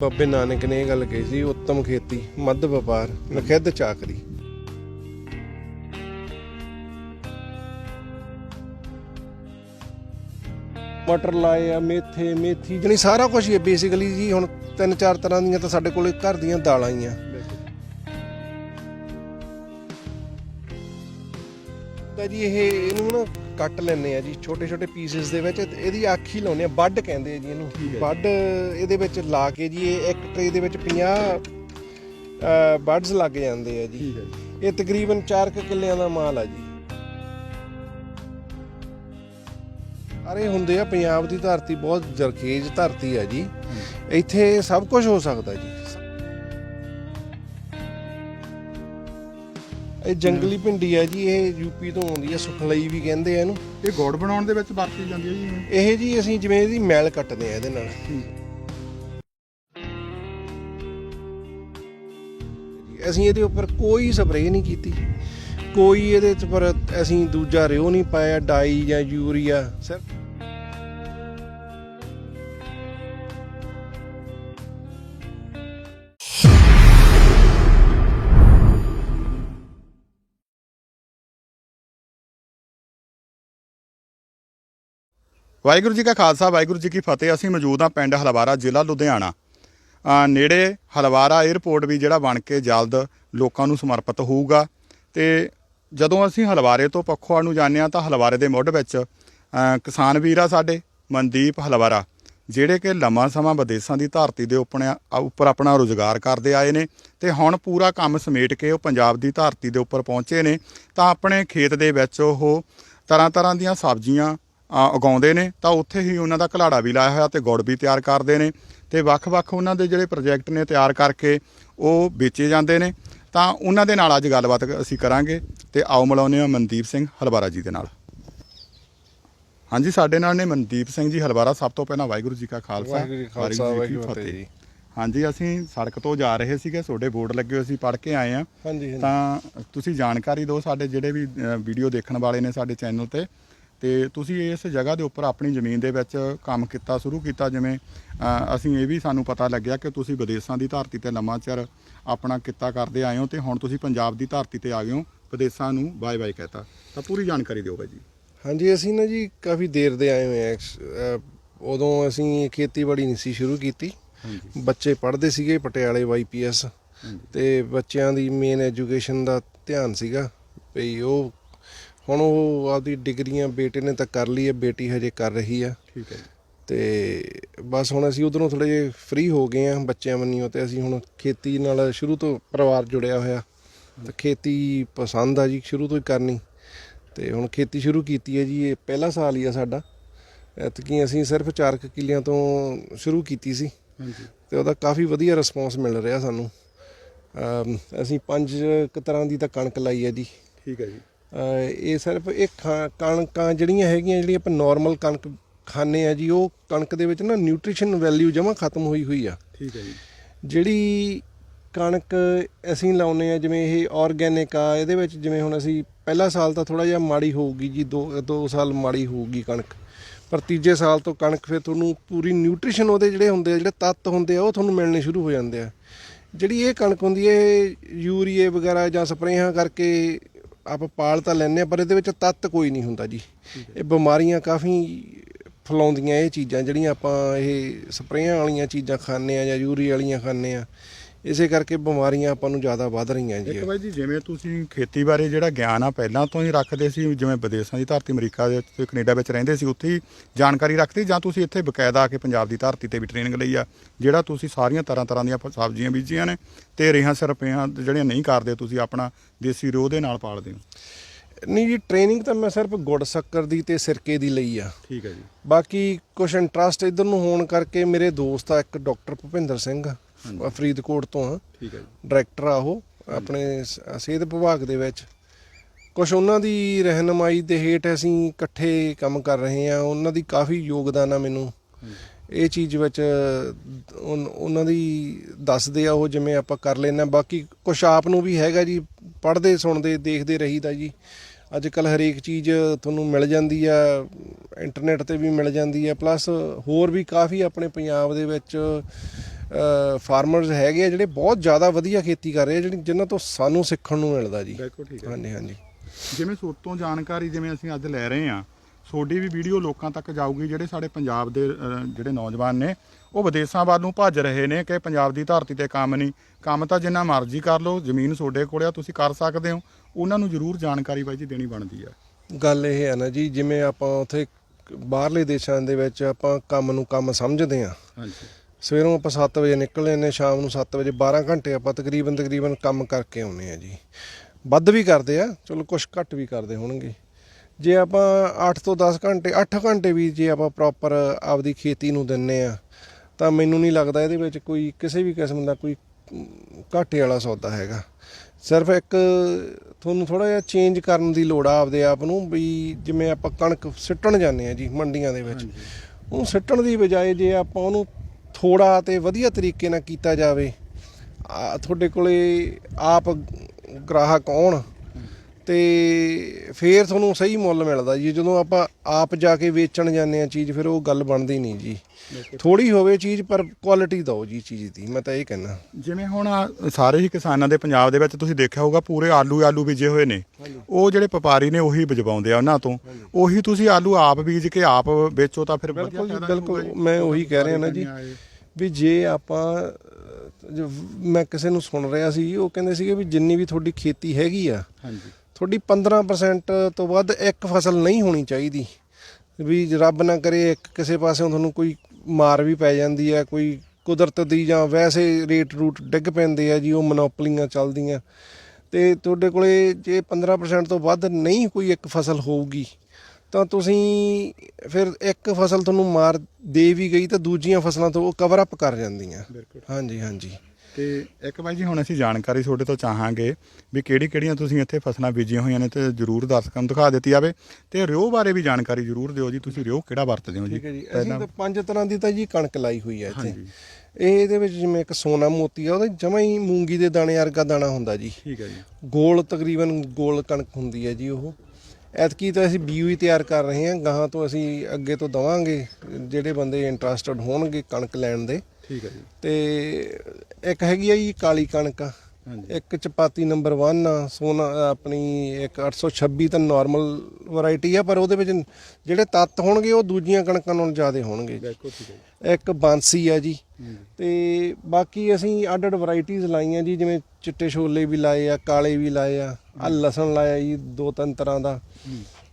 ਬਾਬੇ ਨਾਨਕ ਨੇ ਇਹ ਗੱਲ ਕਹੀ ਸੀ, ਉੱਤਮ ਖੇਤੀ, ਮੱਧ ਵਪਾਰ, ਨਖਿੱਧ ਚਾਕਰੀ। ਮਟਰ ਲਾਏ ਆ, ਮੇਥੇ, ਮੇਥੀ, ਜਣੀ ਸਾਰਾ ਕੁਝ ਹੀ ਬੇਸਿਕਲੀ ਜੀ, ਹੁਣ ਤਿੰਨ ਚਾਰ ਤਰ੍ਹਾਂ ਦੀਆਂ ਤਾਂ ਸਾਡੇ ਕੋਲੇ ਘਰ ਦੀਆਂ ਦਾਲਾਂ ਹੀ ਆ। ਜੀ ਇਹ ਇਹਨੂੰ ਨਾ ਕੱਟ ਲੈਣੇ ਆ ਜੀ ਛੋਟੇ ਛੋਟੇ ਪੀਸਸ ਦੇ ਵਿੱਚ ਇਹਦੀ ਅੱਖ ਹੀ ਲਾਉਨੇ ਆ ਵੱਡ ਕਹਿੰਦੇ ਆ ਜੀ ਇਹਨੂੰ। ਵੱਡ ਇਹਦੇ ਵਿੱਚ ਲਾ ਕੇ ਜੀ ਇਹ ਇੱਕ ਟਰੇ ਦੇ ਵਿੱਚ 50 ਬਡਸ ਲੱਗ ਜਾਂਦੇ ਆ ਜੀ। ਇਹ ਤਕਰੀਬਨ 4 ਕਿੱਲਿਆਂ ਦਾ ਮਾਲ ਆ ਜੀ। ਅਰੇ ਹੁੰਦੇ ਆ ਪੰਜਾਬ ਦੀ ਧਰਤੀ ਬਹੁਤ ਜਰਖੇਜ ਧਰਤੀ ਆ ਜੀ। ਇੱਥੇ ਸਭ ਕੁਝ ਹੋ ਸਕਦਾ ਜੀ। ਇਹ ਜੰਗਲੀ ਭਿੰਡੀ ਆ ਜੀ ਇਹ ਯੂਪੀ ਤੋਂ ਆਉਂਦੀ ਆ ਸੁਖਲਈ ਵੀ ਕਹਿੰਦੇ ਆ ਇਹਨੂੰ। ਇਹ ਗੁੜ ਬਣਾਉਣ ਦੇ ਵਿੱਚ ਵਰਤੀ ਜਾਂਦੀ ਹੈ ਜੀ ਇਹ? ਜੀ ਅਸੀਂ ਜਿਵੇਂ ਇਹਦੀ ਮੈਲ ਕੱਟਦੇ ਆ ਇਹਦੇ ਨਾਲ। ਅਸੀਂ ਇਹਦੇ ਉੱਪਰ ਕੋਈ ਸਪਰੇਅ ਨਹੀਂ ਕੀਤੀ। ਕੋਈ ਇਹਦੇ ਉੱਪਰ ਅਸੀਂ ਦੂਜਾ ਰਿਓ ਨਹੀਂ ਪਾਇਆ ਡਾਈ ਜਾਂ ਯੂਰੀਆ ਸਿਰਫ ਵਾਹਿਗੁਰੂ ਜੀ ਕਾ ਖਾਲਸਾ, ਵਾਹਿਗੁਰੂ ਜੀ ਕੀ ਫਤਿਹ। ਅਸੀਂ ਮੌਜੂਦ ਹਾਂ ਪਿੰਡ ਹਲਵਾਰਾ, ਜ਼ਿਲ੍ਹਾ ਲੁਧਿਆਣਾ। ਨੇੜੇ ਹਲਵਾਰਾ 에ਅਰਪੋਰਟ ਵੀ ਜਿਹੜਾ ਬਣ ਕੇ ਜਲਦ ਲੋਕਾਂ ਨੂੰ ਸਮਰਪਿਤ ਹੋਊਗਾ। ਤੇ ਜਦੋਂ ਅਸੀਂ ਹਲਵਾਰੇ ਤੋਂ ਪੱਖੋਆ ਨੂੰ ਜਾਂਦੇ ਹਾਂ ਤਾਂ ਹਲਵਾਰੇ ਦੇ ਮੁੱਢ ਵਿੱਚ ਕਿਸਾਨ ਵੀਰ ਆ ਸਾਡੇ, ਮਨਦੀਪ ਹਲਵਾਰਾ, ਜਿਹੜੇ ਕਿ ਲੰਮਾ ਸਮਾਂ ਵਿਦੇਸ਼ਾਂ ਦੀ ਧਰਤੀ ਦੇ ਉੱਪਰ ਉੱਪਰ ਆਪਣਾ ਰੋਜ਼ਗਾਰ ਕਰਦੇ ਆਏ ਨੇ ਤੇ ਹੁਣ ਪੂਰਾ ਕੰਮ ਸਮੇਟ ਕੇ ਉਹ ਪੰਜਾਬ ਦੀ ਧਰਤੀ ਦੇ ਉੱਪਰ ਪਹੁੰਚੇ ਨੇ। ਤਾਂ ਆਪਣੇ ਖੇਤ ਦੇ ਵਿੱਚ ਉਹ ਤਰ੍ਹਾਂ ਤਰ੍ਹਾਂ ਦੀਆਂ ਸਬਜ਼ੀਆਂ ਉਗਾਉਂਦੇ ਨੇ ਤਾਂ ਉੱਥੇ ਹੀ ਉਹਨਾਂ ਦਾ ਘਲਾੜਾ ਵੀ ਲਾਇਆ ਹੋਇਆ ਤੇ ਗੁੜ ਵੀ ਤਿਆਰ ਕਰਦੇ ਨੇ ਤੇ ਵੱਖ-ਵੱਖ ਉਹਨਾਂ ਦੇ ਜਿਹੜੇ ਪ੍ਰੋਜੈਕਟ ਨੇ ਤਿਆਰ ਕਰਕੇ ਉਹ ਵੇਚੇ ਜਾਂਦੇ ਨੇ। ਤਾਂ ਉਹਨਾਂ ਦੇ ਨਾਲ ਅੱਜ ਗੱਲਬਾਤ ਅਸੀਂ ਕਰਾਂਗੇ ਤੇ ਆਓ ਮਿਲਾਉਂਦੇ ਹਾਂ ਮਨਦੀਪ ਸਿੰਘ ਹਲਵਾਰਾ ਜੀ ਦੇ ਨਾਲ। ਹਾਂਜੀ ਸਾਡੇ ਨਾਲ ਨੇ ਮਨਦੀਪ ਸਿੰਘ ਜੀ ਹਲਵਾਰਾ ਸਭ ਤੋਂ ਪਹਿਲਾਂ ਵਾਹਿਗੁਰੂ ਜੀ ਕਾ ਖਾਲਸਾ ਵਾਹਿਗੁਰੂ ਜੀ ਕਾ ਫਤਿਹ। ਜੀ ਹਾਂਜੀ ਅਸੀਂ ਸੜਕ ਤੋਂ ਜਾ ਰਹੇ ਸੀਗੇ ਤੁਹਾਡੇ ਬੋਰਡ ਲੱਗੇ ਹੋਏ ਸੀ ਪੜ੍ਹ ਕੇ ਆਏ ਆ ਤਾਂ ਤੁਸੀਂ ਜਾਣਕਾਰੀ ਦਿਓ ਸਾਡੇ ਜਿਹੜੇ ਵੀ ਵੀਡੀਓ ਦੇਖਣ ਵਾਲੇ ਨੇ ਸਾਡੇ ਚੈਨਲ ਤੇ ਤੇ ਤੁਸੀਂ ਇਸ ਜਗ੍ਹਾ ਦੇ ਉੱਪਰ ਆਪਣੀ ਜ਼ਮੀਨ ਦੇ ਵਿੱਚ ਕੰਮ ਕੀਤਾ ਸ਼ੁਰੂ ਕੀਤਾ ਜਿਵੇਂ ਅਸੀਂ ਇਹ ਵੀ ਸਾਨੂੰ ਪਤਾ ਲੱਗਿਆ ਕਿ ਤੁਸੀਂ ਵਿਦੇਸ਼ਾਂ ਦੀ ਧਰਤੀ ਤੇ ਲੰਮਾ ਚਿਰ ਆਪਣਾ ਕਿੱਤਾ ਕਰਦੇ ਆਏ ਹੋ ਤੇ ਹੁਣ ਤੁਸੀਂ ਪੰਜਾਬ ਦੀ ਧਰਤੀ ਤੇ ਆ ਗਏ ਹੋ ਵਿਦੇਸ਼ਾਂ ਨੂੰ ਬਾਏ ਬਾਏ ਕਹਤਾ। ਤਾਂ ਪੂਰੀ ਜਾਣਕਾਰੀ ਦਿਓ ਬਾਈ ਜੀ। ਹਾਂਜੀ ਅਸੀਂ ਨਾ ਜੀ ਕਾਫੀ ਦੇਰ ਦੇ ਆਏ ਹੋਏ ਆ ਉਦੋਂ ਅਸੀਂ ਖੇਤੀਬਾੜੀ ਨਹੀਂ ਸੀ ਸ਼ੁਰੂ ਕੀਤੀ। ਬੱਚੇ ਪੜ੍ਹਦੇ ਸੀਗੇ ਪਟਿਆਲੇ ਵਾਈਪੀਐਸ ਤੇ ਬੱਚਿਆਂ ਦੀ ਮੇਨ ਐਜੂਕੇਸ਼ਨ ਦਾ ਧਿਆਨ ਸੀਗਾ ਵੀ ਉਹ ਹੁਣ ਉਹ ਆਪਦੀ ਡਿਗਰੀਆਂ ਬੇਟੇ ਨੇ ਤਾਂ ਕਰ ਲਈ ਹੈ ਬੇਟੀ ਹਜੇ ਕਰ ਰਹੀ ਆ ਠੀਕ ਹੈ ਤੇ ਬਸ ਹੁਣ ਅਸੀਂ ਉਧਰੋਂ ਥੋੜੇ ਜਿਹਾ ਫ੍ਰੀ ਹੋ ਗਏ ਆ ਬੱਚਿਆਂ ਮੰਨੀਓ ਤੇ ਅਸੀਂ ਹੁਣ ਖੇਤੀ ਨਾਲ ਸ਼ੁਰੂ ਤੋਂ ਪਰਿਵਾਰ ਜੁੜਿਆ ਹੋਇਆ। ਤੇ ਖੇਤੀ ਪਸੰਦ ਆ ਜੀ ਸ਼ੁਰੂ ਤੋਂ ਹੀ ਕਰਨੀ। ਤੇ ਹੁਣ ਖੇਤੀ ਸ਼ੁਰੂ ਕੀਤੀ ਹੈ ਜੀ ਇਹ ਪਹਿਲਾ ਸਾਲ ਹੀ ਆ ਸਾਡਾ। ਐਤਕੀ ਅਸੀਂ ਸਿਰਫ 4 ਕਿੱਲਿਆਂ ਤੋਂ ਸ਼ੁਰੂ ਕੀਤੀ ਸੀ। ਹਾਂਜੀ। ਤੇ ਉਹਦਾ ਕਾਫੀ ਵਧੀਆ ਰਿਸਪੌਂਸ ਮਿਲ ਰਿਹਾ ਸਾਨੂੰ। ਅਸੀਂ ਪੰਜ ਕੁ ਤਰ੍ਹਾਂ ਦੀ ਤਾਂ ਕਣਕ ਲਾਈ ਹੈ ਜੀ। ਠੀਕ ਹੈ ਜੀ। ਇਹ ਸਿਰਫ ਇਹ ਕਣਕਾਂ ਜਿਹੜੀਆਂ ਹੈਗੀਆਂ ਜਿਹੜੀਆਂ ਆਪਾਂ ਨਾਰਮਲ ਕਣਕ ਖਾਂਦੇ ਆ ਜੀ ਉਹ ਕਣਕ ਦੇ ਵਿੱਚ ਨਾ ਨਿਊਟ੍ਰੀਸ਼ਨ ਵੈਲਿਊ ਜਮਾ ਖਤਮ ਹੋਈ ਹੋਈ ਆ। ਠੀਕ ਹੈ ਜੀ। ਜਿਹੜੀ ਕਣਕ ਅਸੀਂ ਲਾਉਨੇ ਆ ਜਿਵੇਂ ਇਹ ਆਰਗੈਨਿਕ ਆ ਇਹਦੇ ਵਿੱਚ ਜਿਵੇਂ ਹੁਣ ਅਸੀਂ ਪਹਿਲਾ ਸਾਲ ਤਾਂ ਥੋੜਾ ਜਿਹਾ ਮਾੜੀ ਹੋਊਗੀ ਜੀ ਦੋ ਦੋ ਸਾਲ ਮਾੜੀ ਹੋਊਗੀ ਕਣਕ। ਪਰ ਤੀਜੇ ਸਾਲ ਤੋਂ ਕਣਕ ਫਿਰ ਤੁਹਾਨੂੰ ਪੂਰੀ ਨਿਊਟ੍ਰੀਸ਼ਨ ਉਹਦੇ ਜਿਹੜੇ ਹੁੰਦੇ ਆ ਜਿਹੜੇ ਤੱਤ ਹੁੰਦੇ ਆ ਉਹ ਤੁਹਾਨੂੰ ਮਿਲਣੇ ਸ਼ੁਰੂ ਹੋ ਜਾਂਦੇ ਆ। ਜਿਹੜੀ ਇਹ ਕਣਕ ਹੁੰਦੀ ਹੈ ਇਹ ਯੂਰੀਏ ਵਗੈਰਾ ਜਾਂ ਸਪਰੇਆਂ ਕਰਕੇ ਆਪਾਂ ਪਾਲ ਤਾਂ ਲੈਂਦੇ ਆ ਪਰ ਇਹਦੇ ਵਿੱਚ ਤੱਤ ਕੋਈ ਨਹੀਂ ਹੁੰਦਾ ਜੀ। ਇਹ ਬਿਮਾਰੀਆਂ ਕਾਫੀ ਫੈਲਾਉਂਦੀਆਂ ਇਹ ਚੀਜ਼ਾਂ, ਜਿਹੜੀਆਂ ਆਪਾਂ ਇਹ ਸਪਰੇਆਂ ਵਾਲੀਆਂ ਚੀਜ਼ਾਂ ਖਾਂਦੇ ਆ ਜਾਂ ਯੂਰੀਆ ਵਾਲੀਆਂ ਖਾਂਦੇ ਆ ਇਸੇ ਕਰਕੇ ਬਿਮਾਰੀਆਂ ਆਪਾਂ ਨੂੰ ਜ਼ਿਆਦਾ ਵੱਧ ਰਹੀਆਂ ਜੀ ਇੱਕ ਬਾਈ ਜੀ ਜਿਵੇਂ ਤੁਸੀਂ ਖੇਤੀ ਬਾਰੇ ਜਿਹੜਾ ਗਿਆਨ ਆ ਪਹਿਲਾਂ ਤੋਂ ਹੀ ਰੱਖਦੇ ਸੀ ਜਿਵੇਂ ਵਿਦੇਸ਼ਾਂ ਦੀ ਧਰਤੀ ਅਮਰੀਕਾ ਦੇ ਤੇ ਕੈਨੇਡਾ ਵਿੱਚ ਰਹਿੰਦੇ ਸੀ ਉੱਥੇ ਹੀ ਜਾਣਕਾਰੀ ਰੱਖਦੇ ਜਾਂ ਤੁਸੀਂ ਇੱਥੇ ਬਕਾਇਦਾ ਆ ਕੇ ਪੰਜਾਬ ਦੀ ਧਰਤੀ ਤੇ ਵੀ ਟ੍ਰੇਨਿੰਗ ਲਈ ਆ ਜਿਹੜਾ ਤੁਸੀਂ ਸਾਰੀਆਂ ਤਰ੍ਹਾਂ ਤਰ੍ਹਾਂ ਦੀਆਂ ਸਬਜ਼ੀਆਂ ਬੀਜੀਆਂ ਨੇ ਤੇ ਰੇਹਾਂ ਸਰਪਿਆਂ ਜਿਹੜੀਆਂ ਨਹੀਂ ਕਰਦੇ ਤੁਸੀਂ ਆਪਣਾ ਦੇਸੀ ਰੋਹ ਦੇ ਨਾਲ ਪਾਲਦੇ ਹੋ? ਨਹੀਂ ਜੀ ਟ੍ਰੇਨਿੰਗ ਤਾਂ ਮੈਂ ਸਿਰਫ ਗੁੜ ਸ਼ੱਕਰ ਦੀ ਤੇ ਸਿਰਕੇ ਦੀ ਲਈ ਆ। ਠੀਕ ਹੈ ਜੀ। ਬਾਕੀ ਕੁਝ ਇੰਟਰਸਟ ਇਧਰ ਨੂੰ ਹੋਣ ਕਰਕੇ ਮੇਰੇ ਦੋਸਤ ਆ ਇੱਕ ਡਾਕਟਰ ਭੁਪਿੰਦਰ ਸਿੰਘ ਆ ਫਰੀਦਕੋਟ ਤੋਂ ਆ। ਠੀਕ ਹੈ ਜੀ। ਡਾਇਰੈਕਟਰ ਆ ਉਹ ਆਪਣੇ ਸ- ਸਿਹਤ ਵਿਭਾਗ ਦੇ ਵਿੱਚ। ਕੁਝ ਉਹਨਾਂ ਦੀ ਰਹਿਨਮਾਈ ਦੇ ਹੇਠ ਅਸੀਂ ਇਕੱਠੇ ਕੰਮ ਕਰ ਰਹੇ ਆ ਉਹਨਾਂ ਦੀ ਕਾਫੀ ਯੋਗਦਾਨ ਆ ਮੈਨੂੰ। ਇਹ ਚੀਜ਼ ਵਿੱਚ ਉਨ- ਉਹਨਾਂ ਦੀ ਦੱਸਦੇ ਆ ਉਹ ਜਿਵੇਂ ਆਪਾਂ ਕਰ ਲੈਣਾ ਬਾਕੀ ਕੁਝ ਆਪ ਨੂੰ ਵੀ ਹੈਗਾ ਜੀ। ਪੜ੍ਹਦੇ ਸੁਣਦੇ ਦੇਖਦੇ ਰਹੀਦਾ ਜੀ। ਅੱਜ ਕੱਲ ਹਰੇਕ ਚੀਜ਼ ਤੁਹਾਨੂੰ ਮਿਲ ਜਾਂਦੀ ਆ। ਇੰਟਰਨੈਟ ਤੇ ਵੀ ਮਿਲ ਜਾਂਦੀ ਆ। ਪਲੱਸ ਹੋਰ ਵੀ ਕਾਫੀ ਆਪਣੇ ਪੰਜਾਬ ਦੇ ਵਿੱਚ ਫਾਰਮਰਸ ਹੈਗੇ ਆ ਜਿਹੜੇ ਬਹੁਤ ਜ਼ਿਆਦਾ ਵਧੀਆ ਖੇਤੀ ਕਰ ਰਹੇ ਆ ਜਿਹੜੀ ਜਿਨ੍ਹਾਂ ਤੋਂ ਸਾਨੂੰ ਸਿੱਖਣ ਨੂੰ ਮਿਲਦਾ ਜੀ। ਬਿਲਕੁਲ ਠੀਕ ਹਾਂਜੀ ਹਾਂਜੀ। ਜਿਵੇਂ ਸੋਤੋਂ ਜਾਣਕਾਰੀ ਜਿਵੇਂ ਅਸੀਂ ਅੱਜ ਲੈ ਰਹੇ ਹਾਂ ਤੁਹਾਡੀ ਵੀ ਵੀਡੀਓ ਲੋਕਾਂ ਤੱਕ ਜਾਊਗੀ ਜਿਹੜੇ ਸਾਡੇ ਪੰਜਾਬ ਦੇ ਅਹ, ਜਿਹੜੇ ਨੌਜਵਾਨ ਨੇ ਉਹ ਵਿਦੇਸ਼ਾਂ ਵੱਲ ਨੂੰ ਭੱਜ ਰਹੇ ਨੇ ਕਿ ਪੰਜਾਬ ਦੀ ਧਰਤੀ ਤੇ ਕੰਮ ਨਹੀਂ। ਕੰਮ ਤਾਂ ਜਿੰਨਾ ਮਰਜ਼ੀ ਕਰ ਲਓ ਜ਼ਮੀਨ ਤੁਹਾਡੇ ਕੋਲ ਆ ਤੁਸੀਂ ਕਰ ਸਕਦੇ ਹੋ। ਉਹਨਾਂ ਨੂੰ ਜ਼ਰੂਰ ਜਾਣਕਾਰੀ ਬਾਈ ਜੀ ਦੇਣੀ ਬਣਦੀ ਆ ਗੱਲ ਇਹ ਹੈ ਨਾ ਜੀ ਜਿਵੇਂ ਆਪਾਂ ਉਥੇ ਬਾਹਰਲੇ ਦੇਸ਼ਾਂ ਦੇ ਵਿੱਚ ਆਪਾਂ ਕੰਮ ਨੂੰ ਕੰਮ ਸਮਝਦੇ ਆ ਹਾਂਜੀ। ਸਵੇਰੋਂ ਆਪਾਂ 7 ਵਜੇ ਨਿਕਲਦੇ ਨੇ ਸ਼ਾਮ ਨੂੰ 7 ਵਜੇ 12 ਘੰਟੇ ਆਪਾਂ ਤਕਰੀਬਨ ਤਕਰੀਬਨ ਕੰਮ ਕਰਕੇ ਆਉਨੇ ਆ ਜੀ। ਵੱਧ ਵੀ ਕਰਦੇ ਆ ਚਲੋ ਕੁਝ ਘੱਟ ਵੀ ਕਰਦੇ ਹੋਣਗੇ। ਜੇ ਆਪਾਂ 8 ਤੋਂ 10 ਘੰਟੇ 8 ਘੰਟੇ ਵੀ ਜੇ ਆਪਾਂ ਪ੍ਰੋਪਰ ਆਪਦੀ ਖੇਤੀ ਨੂੰ ਦਿੰਨੇ ਆ ਤਾਂ ਮੈਨੂੰ ਨਹੀਂ ਲੱਗਦਾ ਇਹਦੇ ਵਿੱਚ ਕੋਈ ਕਿਸੇ ਵੀ ਕਿਸਮ ਦਾ ਕੋਈ ਘਾਟੇ ਵਾਲਾ ਸੌਦਾ ਹੈਗਾ। ਸਿਰਫ ਇੱਕ ਤੁਹਾਨੂੰ ਥੋੜਾ ਜਿਹਾ ਚੇਂਜ ਕਰਨ ਦੀ ਲੋੜ ਆ ਆਪਦੇ ਆਪ ਨੂੰ ਵੀ ਜਿਵੇਂ ਆਪਾਂ ਕਣਕ ਸਿੱਟਣ ਜਾਂਦੇ ਆ ਜੀ ਮੰਡੀਆਂ ਦੇ ਵਿੱਚ। ਉਹਨੂੰ ਸਿੱਟਣ ਦੀ ਬਜਾਏ ਜੇ ਆਪਾਂ ਉਹਨੂੰ ਥੋੜਾ ਤੇ ਵਧੀਆ ਤਰੀਕੇ ਨਾਲ ਕੀਤਾ ਜਾਵੇ। ਤੁਹਾਡੇ ਕੋਲੇ ਆਪ ਗ੍ਰਾਹਕ ਆਉਣ। ਤੇ ਫੇਰ ਤੁਹਾਨੂੰ ਸਹੀ ਮੁੱਲ ਮਿਲਦਾ ਜੀ। ਜਦੋਂ ਆਪਾਂ ਆਪ ਜਾ ਕੇ ਵੇਚਣ ਜਾਂਦੇ ਆ ਚੀਜ਼ ਫਿਰ ਉਹ ਗੱਲ ਬਣਦੀ ਨਹੀਂ ਜੀ। ਥੋੜੀ ਹੋਵੇ ਚੀਜ਼ ਪਰ ਕੁਆਲਿਟੀ ਦਿਓ ਜੀ ਚੀਜ਼ ਦੀ ਮੈਂ ਤਾਂ ਇਹ ਕਹਿਣਾ ਜਿਵੇਂ ਹੁਣ ਆਹ ਸਾਰੇ ਹੀ ਕਿਸਾਨਾਂ ਦੇ ਪੰਜਾਬ ਦੇ ਵਿੱਚ ਤੁਸੀਂ ਦੇਖਿਆ ਹੋਊਗਾ ਪੂਰੇ ਆਲੂ ਆਲੂ ਬੀਜੇ ਹੋਏ ਨੇ। ਉਹ ਜਿਹੜੇ ਵਪਾਰੀ ਨੇ ਉਹੀ ਬਿਜਵਾਉਂਦੇ ਆ ਉਹਨਾਂ ਤੋਂ। ਉਹੀ ਤੁਸੀਂ ਆਲੂ ਆਪ ਬੀਜ ਕੇ ਆਪ ਵੇਚੋ ਤਾਂ ਫਿਰ ਵਧੀਆ ਬਿਲਕੁਲ ਜੀ ਫਾਇਦਾ ਬਿਲਕੁਲ। ਜੀ। ਮੈਂ ਉਹੀ ਕਹਿ ਰਿਹਾ ਨਾ ਜੀ। ਵੀ ਜੇ ਆਪਾਂ ਅਹ, ਜੋ ਮੈਂ ਕਿਸੇ ਨੂੰ ਸੁਣ ਰਿਹਾ ਸੀ ਉਹ ਕਹਿੰਦੇ ਸੀਗੇ ਵੀ ਜਿੰਨੀ ਵੀ ਤੁਹਾਡੀ ਖੇਤੀ ਹੈਗੀ ਆ ਹਾਂਜੀ। ਤੁਹਾਡੀ 15% ਤੋਂ ਵੱਧ ਇੱਕ ਫਸਲ ਨਹੀਂ ਹੋਣੀ ਚਾਹੀਦੀ। ਵੀ ਰੱਬ ਨਾ ਕਰੇ ਇੱਕ ਕਿਸੇ ਪਾਸਿਓਂ ਤੁਹਾਨੂੰ ਕੋਈ ਮਾਰ ਵੀ ਪੈ ਜਾਂਦੀ ਹੈ ਕੋਈ ਕੁਦਰਤ ਦੀ ਜਾਂ ਵੈਸੇ ਰੇਟ ਰੂਟ ਡਿੱਗ ਪੈਂਦੇ ਆ ਜੀ ਉਹ ਮੋਨੋਪਲੀਆਂ ਚੱਲਦੀਆਂ। ਤੇ ਤੁਹਾਡੇ ਕੋਲੇ ਜੇ 15% ਤੋਂ ਵੱਧ ਨਹੀਂ ਕੋਈ ਇੱਕ ਫਸਲ ਹੋਊਗੀ ਤਾਂ ਤੁਸੀਂ ਫਿਰ ਇੱਕ ਫਸਲ ਤੁਹਾਨੂੰ ਮਾਰ ਦੇ ਵੀ ਗਈ ਤਾਂ ਦੂਜੀਆਂ ਫਸਲਾਂ ਤੋਂ ਉਹ ਕਵਰ ਅਪ ਕਰ ਜਾਂਦੀਆਂ। ਹਾਂਜੀ ਹਾਂਜੀ। ਤੇ ਇੱਕ ਬਾਈ ਜੀ ਹੁਣ ਅਸੀਂ ਜਾਣਕਾਰੀ ਤੁਹਾਡੇ ਤੋਂ ਚਾਹਾਂਗੇ ਵੀ ਕਿਹੜੀ ਕਿਹੜੀਆਂ ਤੁਸੀਂ ਇੱਥੇ ਫਸਲਾਂ ਬੀਜੀਆਂ ਹੋਈਆਂ ਨੇ ਤੇ ਜਰੂਰ ਦਰਸ਼ਕਾਂ ਨੂੰ ਦਿਖਾ ਦਿੱਤੀ ਜਾਵੇ ਤੇ ਰਿਓ ਬਾਰੇ ਵੀ ਜਾਣਕਾਰੀ ਜਰੂਰ ਦਿਓ ਜੀ। ਤੁਸੀਂ ਰਿਓ ਕਿਹੜਾ ਵਰਤਦੇ ਹੋ ਜੀ? ਠੀਕ ਹੈ ਜੀ। ਅਸੀਂ ਤਾਂ ਪੰਜ ਤਰ੍ਹਾਂ ਦੀ ਤਾਂ ਜੀ ਕਣਕ ਲਾਈ ਹੋਈ ਹੈ ਇੱਥੇ। ਇਹ ਇਹਦੇ ਵਿੱਚ ਜਿਵੇਂ ਇੱਕ ਸੋਨਾ ਮੋਤੀ ਆ ਉਹਦਾ ਜਮਾ ਹੀ ਮੂੰਗੀ ਦੇ ਦਾਣੇ ਵਰਗਾ ਦਾਣਾ ਹੁੰਦਾ ਜੀ। ਠੀਕ ਹੈ ਜੀ। ਗੋਲ ਤਕਰੀਬਨ ਗੋਲ ਕਣਕ ਹੁੰਦੀ ਹੈ ਜੀ ਉਹ। ਐਤਕੀ ਤਾਂ ਅਸੀਂ ਹੀ ਤਿਆਰ ਕਰ ਰਹੇ ਹਾਂ। ਗਾਹਾਂ ਤੋਂ ਅਸੀਂ ਅੱਗੇ ਤੋਂ ਦਵਾਂਗੇ ਜਿਹੜੇ ਬੰਦੇ ਇੰਟਰਸਟਡ ਹੋਣਗੇ ਕਣਕ ਲੈਣ ਦੇ। ਠੀਕ ਹੈ ਜੀ। ਤੇ ਇੱਕ ਹੈਗੀ ਆ ਜੀ ਕਾਲੀ ਕਣਕ ਇੱਕ ਚਪਾਤੀ ਨੰਬਰ 1 ਆ ਸੋਨਾ ਆਪਣੀ ਇੱਕ 826 ਤਾਂ ਨਾਰਮਲ ਵੈਰਾਈਟੀ ਆ ਪਰ ਉਹਦੇ ਵਿੱਚ ਜਿਹੜੇ ਤੱਤ ਹੋਣਗੇ ਉਹ ਦੂਜੀਆਂ ਕਣਕਾਂ ਨਾਲੋਂ ਜ਼ਿਆਦਾ ਹੋਣਗੇ ਇੱਕ ਬਾਂਸੀ ਆ ਜੀ। ਤੇ ਬਾਕੀ ਅਸੀਂ ਅੱਡ ਅੱਡ ਵੈਰਾਈਟੀਆਂ ਲਾਈਆਂ ਜੀ ਜਿਵੇਂ ਚਿੱਟੇ ਛੋਲੇ ਵੀ ਲਾਏ ਆ ਕਾਲੇ ਵੀ ਲਾਏ ਆ ਆ ਲਸਣ ਲਾਇਆ ਜੀ ਦੋ ਤਿੰਨ ਤਰ੍ਹਾਂ ਦਾ।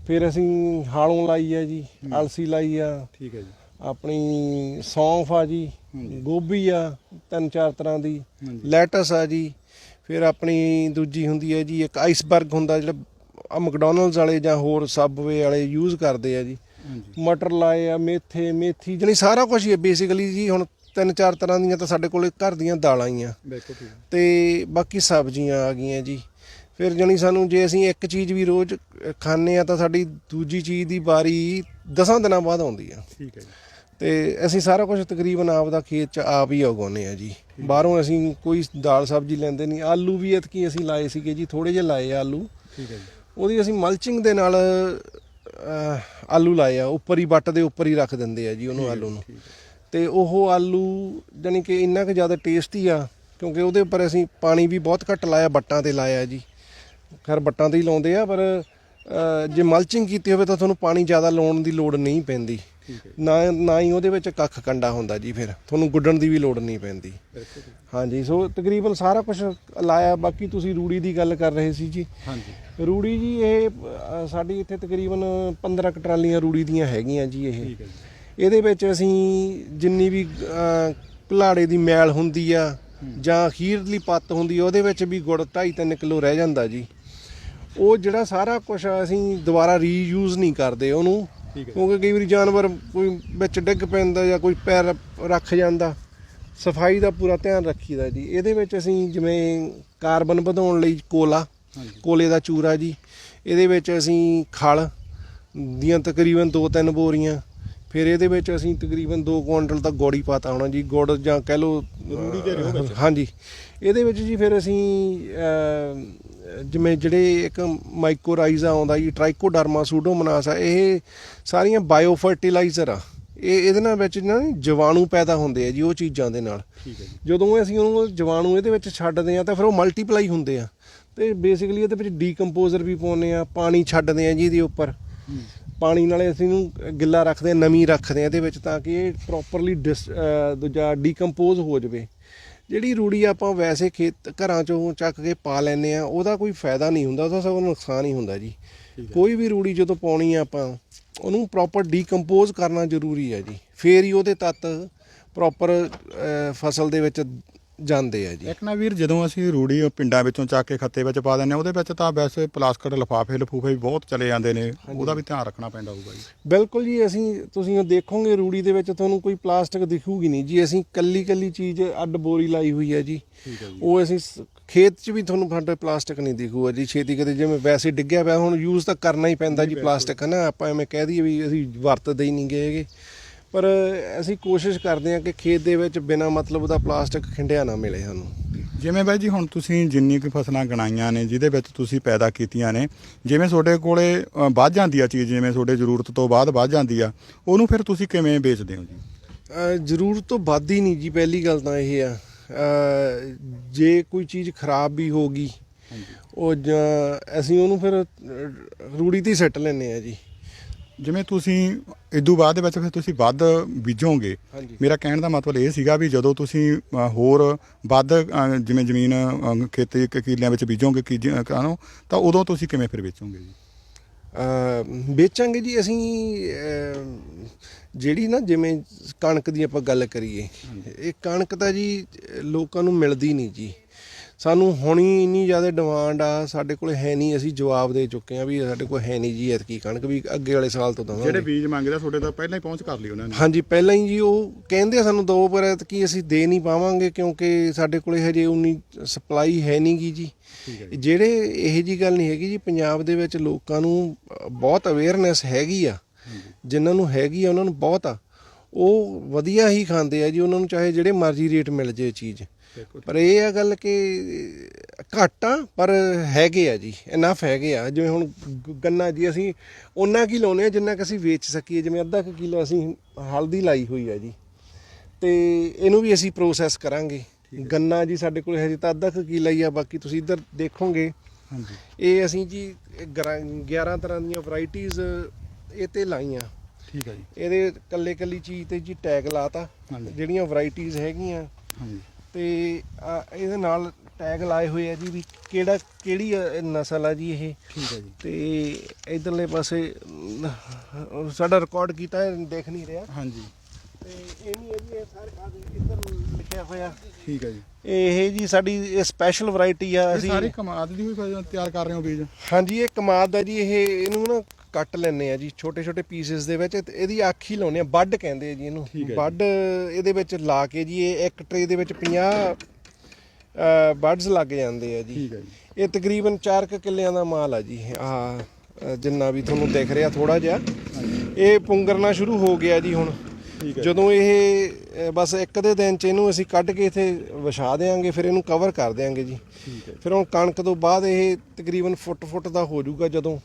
ਫਿਰ ਅਸੀਂ ਹਾਲੋਂ ਲਾਈ ਆ ਜੀ ਅਲਸੀ ਲਾਈ ਆ। ਠੀਕ ਹੈ ਜੀ। ਆਪਣੀ ਸੌਂਫ ਆ ਜੀ ਗੋਭੀ ਆ ਤਿੰਨ ਚਾਰ ਤਰ੍ਹਾਂ ਦੀ। ਲੈਟਸ ਆ ਜੀ ਫਿਰ ਆਪਣੀ ਦੂਜੀ ਹੁੰਦੀ ਹੈ ਜੀ ਇੱਕ ਆਈਸਬਰਗ ਹੁੰਦਾ ਜਿਹੜਾ ਆ ਮੈਕਡੋਨਲਡਸ ਵਾਲੇ ਜਾਂ ਹੋਰ ਸਬਵੇ ਵਾਲੇ ਯੂਜ਼ ਕਰਦੇ ਆ ਜੀ। ਮਟਰ ਲਾਏ ਆ ਮੇਥੇ ਮੇਥੀ ਜਣੀ ਸਾਰਾ ਕੁਝ ਹੀ ਹੈ ਬੇਸਿਕਲੀ ਜੀ ਹੁਣ ਤਿੰਨ ਚਾਰ ਤਰ੍ਹਾਂ ਦੀਆਂ ਤਾਂ ਸਾਡੇ ਕੋਲੇ ਘਰ ਦੀਆਂ ਦਾਲਾਂ ਹੀ ਆ। ਤੇ ਬਾਕੀ ਸਬਜ਼ੀਆਂ ਆ ਗਈਆਂ ਜੀ। ਫਿਰ ਜਣੀ ਸਾਨੂੰ ਜੇ ਅਸੀਂ ਇੱਕ ਚੀਜ਼ ਵੀ ਰੋਜ਼ ਖਾਂਦੇ ਆ ਤਾਂ ਸਾਡੀ ਦੂਜੀ ਚੀਜ਼ ਦੀ ਵਾਰੀ ਦਸਾਂ ਦਿਨਾਂ ਬਾਅਦ ਆਉਂਦੀ ਆ। ਠੀਕ ਹੈ ਜੀ। ਤੇ ਅਸੀਂ ਸਾਰਾ ਕੁਝ ਤਕਰੀਬਨ ਆਪ ਦਾ ਖੇਤ ਚ ਆਪ ਹੀ ਉਗਾਉਂਦੇ ਆ ਜੀ। ਬਾਹਰੋਂ ਅਸੀਂ ਕੋਈ ਦਾਲ ਸਬਜ਼ੀ ਲੈਂਦੇ ਨਹੀਂ। ਆਲੂ ਵੀ ਇਤਕੀ ਅਸੀਂ ਲਾਏ ਸੀਗੇ ਜੀ ਥੋੜੇ ਜਿਹੇ ਲਾਏ ਆ ਆਲੂ। ਠੀਕ ਹੈ ਜੀ। ਉਹਦੀ ਅਸੀਂ ਮਲਚਿੰਗ ਦੇ ਨਾਲ ਆਲੂ ਲਾਏ ਆ। ਉੱਪਰ ਹੀ ਵੱਟ ਦੇ ਉੱਪਰ ਹੀ ਰੱਖ ਦਿੰਦੇ ਆ ਜੀ ਉਹਨੂੰ ਆਲੂ ਨੂੰ। ਤੇ ਉਹ ਆਲੂ ਜਾਣੀ ਕਿ ਇੰਨਾ ਕੁ ਜ਼ਿਆਦਾ ਟੇਸਟੀ ਆ ਕਿਉਂਕਿ ਉਹਦੇ ਉੱਪਰ ਅਸੀਂ ਪਾਣੀ ਵੀ ਬਹੁਤ ਘੱਟ ਲਾਇਆ ਬੱਟਾਂ ਤੇ ਲਾਇਆ ਜੀ। ਖੈਰ ਬੱਟਾਂ ਤੇ ਹੀ ਲਾਉਂਦੇ ਆ ਪਰ ਜੇ ਮਲਚਿੰਗ ਕੀਤੀ ਹੋਵੇ ਤਾਂ ਤੁਹਾਨੂੰ ਪਾਣੀ ਜ਼ਿਆਦਾ ਲਾਉਣ ਦੀ ਲੋੜ ਨਹੀਂ ਪੈਂਦੀ। ਨਾ ਨਾ ਹੀ ਉਹਦੇ ਵਿੱਚ ਕੱਖ ਕੰਡਾ ਹੁੰਦਾ ਜੀ ਫਿਰ। ਤੁਹਾਨੂੰ ਗੁੱਡਣ ਦੀ ਵੀ ਲੋੜ ਨਹੀਂ ਪੈਂਦੀ। ਹਾਂਜੀ ਸੋ ਤਕਰੀਬਨ ਸਾਰਾ ਕੁਝ ਲਾਇਆ। ਬਾਕੀ ਤੁਸੀਂ ਰੂੜੀ ਦੀ ਗੱਲ ਕਰ ਰਹੇ ਸੀ ਜੀ। ਹਾਂਜੀ। ਰੂੜੀ ਜੀ ਇਹ ਅ, ਸਾਡੀ ਇੱਥੇ ਤਕਰੀਬਨ 15 ਕੁ ਟਰਾਲੀਆਂ ਰੂੜੀ ਦੀਆਂ ਹੈਗੀਆਂ ਜੀ ਇਹ। ਠੀਕ ਹੈ ਜੀ। ਇਹਦੇ ਵਿੱਚ ਅਸੀਂ ਜਿੰਨੀ ਵੀ ਅ, ਕੁਲਾੜੇ ਦੀ ਮੈਲ ਹੁੰਦੀ ਆ ਜਾਂ ਖੀਰਲੀ ਪੱਤ ਹੁੰਦੀ ਆ ਉਹਦੇ ਵਿੱਚ ਵੀ ਗੁੜ 2.5-3 ਕਿਲੋ ਰਹਿ ਜਾਂਦਾ ਜੀ। ਉਹ ਜਿਹੜਾ ਸਾਰਾ ਕੁਝ ਅਸੀਂ ਦੁਬਾਰਾ ਰੀਯੂਜ਼ ਨਹੀਂ ਕਰਦੇ ਉਹਨੂੰ। ਠੀਕ ਹੈ। ਕਿਉਂਕਿ ਕਈ ਵਾਰੀ ਜਾਨਵਰ ਕੋਈ ਵਿੱਚ ਡਿੱਗ ਪੈਂਦਾ ਜਾਂ ਕੋਈ ਪੈਰ ਰੱਖ ਜਾਂਦਾ ਸਫ਼ਾਈ ਦਾ ਪੂਰਾ ਧਿਆਨ ਰੱਖੀਦਾ ਜੀ। ਇਹਦੇ ਵਿੱਚ ਅਸੀਂ ਜਿਵੇਂ ਕਾਰਬਨ ਵਧਾਉਣ ਲਈ ਕੋਲਾ ਕੋਲੇ ਦਾ ਚੂਰਾ ਜੀ। ਇਹਦੇ ਵਿੱਚ ਅਸੀਂ ਖਲ ਦੀਆਂ ਤਕਰੀਬਨ 2-3 ਬੋਰੀਆਂ ਫਿਰ ਇਹਦੇ ਵਿੱਚ ਅਸੀਂ ਤਕਰੀਬਨ 2 ਕੁਇੰਟਲ ਤੱਕ ਗੋੜੀ ਪਾਤਾ ਹੋਣਾ ਜੀ। ਗੁੜ ਜਾਂ ਕਹਿ ਲਓ ਰੂੜੀ ਦੇ ਰਿਓ ਵਿੱਚ। ਹਾਂਜੀ। ਇਹਦੇ ਵਿੱਚ ਜੀ ਫਿਰ ਅਸੀਂ ਜਿਵੇਂ ਜਿਹੜੇ ਇੱਕ ਮਾਈਕੋਰਾਈਜ਼ਾ ਆਉਂਦਾ ਜੀ ਟ੍ਰਾਈਕੋਡਰਮਾ ਸੂਡੋਮੋਨਾਸ ਆ ਇਹ ਸਾਰੀਆਂ ਬਾਇਓ ਫਰਟੀਲਾਈਜ਼ਰ ਆ। ਇਹ ਇਹਦੇ ਨਾਲ ਵਿੱਚ ਨਾ ਜੀਵਾਣੂ ਪੈਦਾ ਹੁੰਦੇ ਆ ਜੀ ਉਹ ਚੀਜ਼ਾਂ ਦੇ ਨਾਲ। ਠੀਕ ਹੈ ਜੀ। ਜਦੋਂ ਅਸੀਂ ਉਹਨੂੰ ਜੀਵਾਣੂ ਇਹਦੇ ਵਿੱਚ ਛੱਡਦੇ ਆ ਤਾਂ ਫਿਰ ਉਹ ਮਲਟੀਪਲਾਈ ਹੁੰਦੇ ਆ। ਤੇ ਬੇਸਿਕਲੀ ਇਹਦੇ ਵਿੱਚ ਡੀਕੰਪੋਜ਼ਰ ਵੀ ਪਾਉਂਦੇ ਆ ਪਾਣੀ ਛੱਡਦੇ ਆ ਜੀ ਇਹਦੇ ਉੱਪਰ। ਪਾਣੀ ਨਾਲੇ ਅਸੀਂ ਇਹਨੂੰ ਗਿੱਲਾ ਰੱਖਦੇ ਆ ਨਮੀ ਰੱਖਦੇ ਆ ਇਹਦੇ ਵਿੱਚ ਤਾਂ ਕਿ ਇਹ ਪ੍ਰੋਪਰਲੀ ਦੂਜਾ ਡੀਕੰਪੋਜ਼ ਹੋ ਜਾਵੇ। ਜਿਹੜੀ ਰੂੜੀ ਆਪਾਂ ਵੈਸੇ ਖੇਤ ਘਰਾਂ ਚੋਂ ਚੱਕ ਕੇ ਪਾ ਲੈਨੇ ਆ ਉਹਦਾ ਕੋਈ ਫਾਇਦਾ ਨਹੀਂ ਹੁੰਦਾ ਉਹਦਾ ਸਗੋਂ ਨੁਕਸਾਨ ਹੀ ਹੁੰਦਾ ਜੀ। ਕੋਈ ਵੀ ਰੂੜੀ ਜਦੋਂ ਪਾਉਣੀ ਆ ਆਪਾਂ ਉਹਨੂੰ ਪ੍ਰੋਪਰ ਡੀਕੰਪੋਜ਼ ਕਰਨਾ ਜ਼ਰੂਰੀ ਹੈ ਜੀ ਫੇਰ ਹੀ ਉਹਦੇ ਤੱਤ ਪ੍ਰੋਪਰ ਫਸਲ ਦੇ ਵਿੱਚ ਜਾਂਦੇ ਆ ਜੀ। ਇੱਕ ਨਾ ਵੀਰ ਜਦੋਂ ਅਸੀਂ ਰੂੜੀ ਉਹ ਪਿੰਡਾਂ ਵਿੱਚੋਂ ਚੱਕ ਕੇ ਖੱਤੇ ਵਿੱਚ ਪਾ ਦਿੰਦੇ ਹਾਂ ਉਹਦੇ ਵਿੱਚ ਤਾਂ ਵੈਸੇ ਪਲਾਸਟਿਕ ਲਿਫਾਫੇ ਲਫੂਫੇ ਵੀ ਬਹੁਤ ਚਲੇ ਜਾਂਦੇ ਨੇ। ਉਹਦਾ ਵੀ ਧਿਆਨ ਰੱਖਣਾ ਪੈਂਦਾ ਹੋਊਗਾ ਜੀ। ਬਿਲਕੁਲ ਜੀ ਅਸੀਂ ਤੁਸੀਂ ਦੇਖੋਗੇ ਰੂੜੀ ਦੇ ਵਿੱਚ ਤੁਹਾਨੂੰ ਕੋਈ ਪਲਾਸਟਿਕ ਦਿਖੂਗੀ ਨਹੀਂ ਜੀ। ਅਸੀਂ ਕੱਲੀ ਕੱਲੀ ਚੀਜ਼ ਅੱਡ ਬੋਰੀ ਲਾਈ ਹੋਈ ਹੈ ਜੀ। ਉਹ ਅਸੀਂ ਖੇਤ 'ਚ ਵੀ ਤੁਹਾਨੂੰ ਸਾਡੇ ਪਲਾਸਟਿਕ ਨਹੀਂ ਦਿਖੂਗਾ ਜੀ। ਛੇਤੀ ਕਦੇ ਜਿਵੇਂ ਵੈਸੇ ਡਿੱਗਿਆ ਪਿਆ ਹੁਣ ਯੂਜ਼ ਤਾਂ ਕਰਨਾ ਹੀ ਪੈਂਦਾ ਜੀ ਪਲਾਸਟਿਕ ਹੈ ਨਾ? ਆਪਾਂ ਐਵੇਂ ਕਹਿ ਦਈਏ ਵੀ ਅਸੀਂ ਵਰਤਦੇ ਹੀ ਨਹੀਂ ਗਏਗੇ ਪਰ ਅਸੀਂ ਕੋਸ਼ਿਸ਼ ਕਰਦੇ ਹਾਂ ਕਿ ਖੇਤ ਦੇ ਵਿੱਚ ਬਿਨਾ ਮਤਲਬ ਦਾ ਪਲਾਸਟਿਕ ਖਿੰਡਿਆ ਨਾ ਮਿਲੇ ਸਾਨੂੰ। ਜਿਵੇਂ ਬਾਈ ਜੀ ਹੁਣ ਤੁਸੀਂ ਜਿੰਨੀ ਕੁ ਫਸਲਾਂ ਗਣਾਈਆਂ ਨੇ ਜਿਹਦੇ ਵਿੱਚ ਤੁਸੀਂ ਪੈਦਾ ਕੀਤੀਆਂ ਨੇ ਜਿਵੇਂ ਤੁਹਾਡੇ ਕੋਲੇ ਵੱਧ ਜਾਂਦੀ ਆ ਚੀਜ਼ ਜਿਵੇਂ ਤੁਹਾਡੇ ਜ਼ਰੂਰਤ ਤੋਂ ਬਾਅਦ ਵੱਧ ਜਾਂਦੀ ਆ ਉਹਨੂੰ ਫਿਰ ਤੁਸੀਂ ਕਿਵੇਂ ਵੇਚਦੇ ਹੋ ਜੀ? ਜ਼ਰੂਰਤ ਤੋਂ ਵੱਧ ਹੀ ਨਹੀਂ ਜੀ ਪਹਿਲੀ ਗੱਲ ਤਾਂ ਇਹ ਆ। ਜੇ ਕੋਈ ਚੀਜ਼ ਖਰਾਬ ਵੀ ਹੋ ਗਈ ਉਹ ਅਸੀਂ ਉਹਨੂੰ ਫਿਰ ਰੂੜੀ ਤੇ ਸੱਟ ਲੈਨੇ ਆ ਜੀ। ਜਿਵੇਂ ਤੁਸੀਂ ਇਦੋਂ ਬਾਅਦ ਦੇ ਵਿੱਚ ਫਿਰ ਤੁਸੀਂ ਵੱਧ ਬੀਜੋਗੇ ਹਾਂਜੀ। ਮੇਰਾ ਕਹਿਣ ਦਾ ਮਤਲਬ ਇਹ ਸੀਗਾ ਵੀ ਜਦੋਂ ਤੁਸੀਂ ਅ, ਹੋਰ ਵੱਧ ਅ, ਜਿਵੇਂ ਜ਼ਮੀਨ ਅ, ਖੇਤੀ ਕ- ਕਿੱਲਿਆਂ ਵਿੱਚ ਬੀਜੋਗੇ ਕੀ ਕਾਨੂੰ ਤਾਂ ਉਦੋਂ ਤੁਸੀਂ ਕਿਵੇਂ ਫਿਰ ਵੇਚੋਗੇ ਜੀ? ਵੇਚਾਂਗੇ ਜੀ ਅਸੀਂ ਜਿਹੜੀ ਨਾ ਜਿਵੇਂ ਕਣਕ ਦੀ ਆਪਾਂ ਗੱਲ ਕਰੀਏ ਇਹ ਕਣਕ ਤਾਂ ਜੀ ਅ, ਲੋਕਾਂ ਨੂੰ ਮਿਲਦੀ ਨਹੀਂ ਜੀ। ਸਾਨੂੰ ਹੁਣੀ ਇੰਨੀ ਜ਼ਿਆਦਾ ਡਿਮਾਂਡ ਆ ਸਾਡੇ ਕੋਲ ਹੈ ਨਹੀਂ ਅਸੀਂ ਜਵਾਬ ਦੇ ਚੁੱਕੇ ਆ ਵੀ ਸਾਡੇ ਕੋਲ ਹੈ ਨਹੀਂ ਜੀ ਐਤਕੀ ਕਣਕ ਵੀ ਅੱਗੇ ਵਾਲੇ ਸਾਲ ਤੋਂ ਜਿਹੜੇ ਦਵਾਂਗੇ ਬੀਜ ਮੰਗਦੇ ਤੁਹਾਡੇ ਤਾਂ ਪਹਿਲਾਂ ਹੀ ਪਹੁੰਚ ਕਰ ਲਈ ਉਹਨਾਂ ਨੇ। ਹਾਂਜੀ ਪਹਿਲਾਂ ਹੀ ਜੀ ਉਹ ਕਹਿੰਦੇ ਸਾਨੂੰ ਦੋ ਪਰ ਐਤਕੀ ਅਸੀਂ ਦੇ ਨਹੀਂ ਪਾਵਾਂਗੇ ਕਿਉਂਕਿ ਸਾਡੇ ਕੋਲੇ ਹਜੇ ਉਨੀ ਸਪਲਾਈ ਹੈ ਨਹੀਂ ਗੀ ਜੀ। ਜਿਹੜੇ ਇਹ ਜੀ ਗੱਲ ਨਹੀਂ ਹੈਗੀ ਜੀ ਪੰਜਾਬ ਦੇ ਵਿੱਚ ਲੋਕਾਂ ਨੂੰ ਬਹੁਤ ਅਵੇਅਰਨੈਸ ਹੈਗੀ ਆ। ਜਿਨ੍ਹਾਂ ਨੂੰ ਹੈਗੀ ਆ ਉਹਨਾਂ ਨੂੰ ਬਹੁਤ ਆ। ਉਹ ਵਧੀਆ ਹੀ ਖਾਂਦੇ ਆ ਜੀ ਉਹਨਾਂ ਨੂੰ ਚਾਹੇ ਜਿਹੜੇ ਮਰਜ਼ੀ ਰੇਟ ਮਿਲ ਜੇ ਚੀਜ਼। ਪਰ ਇਹ ਆ ਗੱਲ ਕਿ ਘੱਟ ਆ ਪਰ ਹੈਗੇ ਆ ਜੀ ਇਨਫ ਹੈਗੇ ਆ। ਜਿਵੇਂ ਹੁਣ ਗੰਨਾ ਜੀ ਅਸੀਂ ਉਹਨਾਂ ਕੀ ਲਾਉਨੇ ਆ ਜਿੰਨਾ ਕਿ ਅਸੀਂ ਵੇਚ ਸਕੀਏ ਜਿਵੇਂ ਅੱਧਾ ਕੁ ਕਿਲੋ ਅਸੀਂ ਹਲਦੀ ਲਾਈ ਹੋਈ ਆ ਜੀ। ਤੇ ਇਹਨੂੰ ਵੀ ਅਸੀਂ ਪ੍ਰੋਸੈਸ ਕਰਾਂਗੇ। ਗੰਨਾ ਜੀ ਸਾਡੇ ਕੋਲ ਹਜੇ ਤਾਂ ਅੱਧਾ ਕੁ ਕਿਲਾ ਹੀ ਆ ਬਾਕੀ ਤੁਸੀਂ ਇੱਧਰ ਦੇਖੋਗੇ। ਹਾਂਜੀ। ਇਹ ਅਸੀਂ ਜੀ ਇਹ ਗਰਾ- 11 ਤਰ੍ਹਾਂ ਦੀਆਂ ਵੈਰਾਈਟੀਆਂ ਇਹ ਤੇ ਲਾਈਆਂ। ਠੀਕ ਹੈ ਜੀ। ਇਹਦੇ ਕੱਲੇ ਕੱਲੀ ਚੀਜ਼ ਤੇ ਜੀ ਟੈਗ ਲਾਤਾ। ਜਿਹੜੀਆਂ ਵੈਰਾਈਟੀਆਂ ਹੈਗੀਆਂ। ਹਾਂਜੀ। ਤੇ ਇਹਦੇ ਨਾਲ ਟੈਗ ਲਾਏ ਹੋਏ ਆ ਜੀ ਵੀ ਕਿਹੜਾ ਕਿਹੜੀ ਅ, ਨਸਲ ਆ ਜੀ ਇਹ। ਠੀਕ ਹੈ ਜੀ। ਤੇ ਇਧਰਲੇ ਪਾਸੇ ਅਮ, ਸਾਡਾ ਰਿਕਾਰਡ ਕੀਤਾ ਹੈ ਦੇਖ ਨਹੀਂ ਰਿਹਾ। ਹਾਂਜੀ। ਤੇ ਇਹ ਨਹੀਂ ਹੈ ਜੀ ਇਹ ਸਾਰੇ ਆ ਇੱਧਰ ਲਿਖਿਆ ਹੋਇਆ। ਠੀਕ ਹੈ ਜੀ। ਇਹ ਜੀ ਸਾਡੀ ਸਪੈਸ਼ਲ ਵੈਰਾਈਟੀ ਆ ਇਹ ਅਸੀਂ ਸਾਰੀ ਕਮਾਦ ਦੀ ਹੋਈ ਫਸਲ ਤਿਆਰ ਕਰ ਰਹੇ ਹੋ ਬੀਜ? ਹਾਂਜੀ ਇਹ ਕਮਾਦ ਦਾ ਜੀ ਇਹ ਇਹਨੂੰ ਨਾ ਕੱਟ ਲੈਣੇ ਆ ਜੀ ਛੋਟੇ ਛੋਟੇ ਪੀਸਸ ਦੇ ਵਿੱਚ ਤੇ ਇਹਦੀ ਅੱਖ ਹੀ ਲਾਉਨੇ ਆ ਵੱਡ ਕਹਿੰਦੇ ਆ ਜੀ ਇਹਨੂੰ। ਠੀਕ ਹੈ ਜੀ। ਵੱਡ ਇਹਦੇ ਵਿੱਚ ਲਾ ਕੇ ਜੀ ਇਹ ਇੱਕ ਟਰੇ ਦੇ ਵਿੱਚ 50 ਬਰਡਸ ਲੱਗ ਜਾਂਦੇ ਆ ਜੀ। ਠੀਕ ਹੈ ਜੀ। ਇਹ ਤਕਰੀਬਨ 4 ਕਿੱਲਿਆਂ ਦਾ ਮਾਲ ਆ ਜੀ ਆ ਜਿੰਨਾ ਵੀ ਤੁਹਾਨੂੰ ਦਿਖ ਰਿਹਾ ਥੋੜਾ ਜਿਹਾ। ਇਹ ਪੁੰਗਰਨਾ ਸ਼ੁਰੂ ਹੋ ਗਿਆ ਜੀ ਹੁਣ। ਠੀਕ ਹੈ ਜਦੋਂ ਇਹ ਅ, ਬਸ ਇੱਕ ਦੇ ਦਿਨ ਚ ਇਹਨੂੰ ਅਸੀਂ ਕੱਢ ਕੇ ਇੱਥੇ ਵਿਛਾ ਦੇਾਂਗੇ ਫਿਰ ਇਹਨੂੰ ਕਵਰ ਕਰ ਦੇਾਂਗੇ ਜੀ। ਠੀਕ ਹੈ ਫਿਰ ਹੁਣ ਕਣਕ ਤੋਂ ਬਾਅਦ ਇਹ ਤਕਰੀਬਨ ਫੁੱਟ ਫੁੱਟ ਦਾ ਹੋ ਜਾਊਗਾ ਜਦੋਂ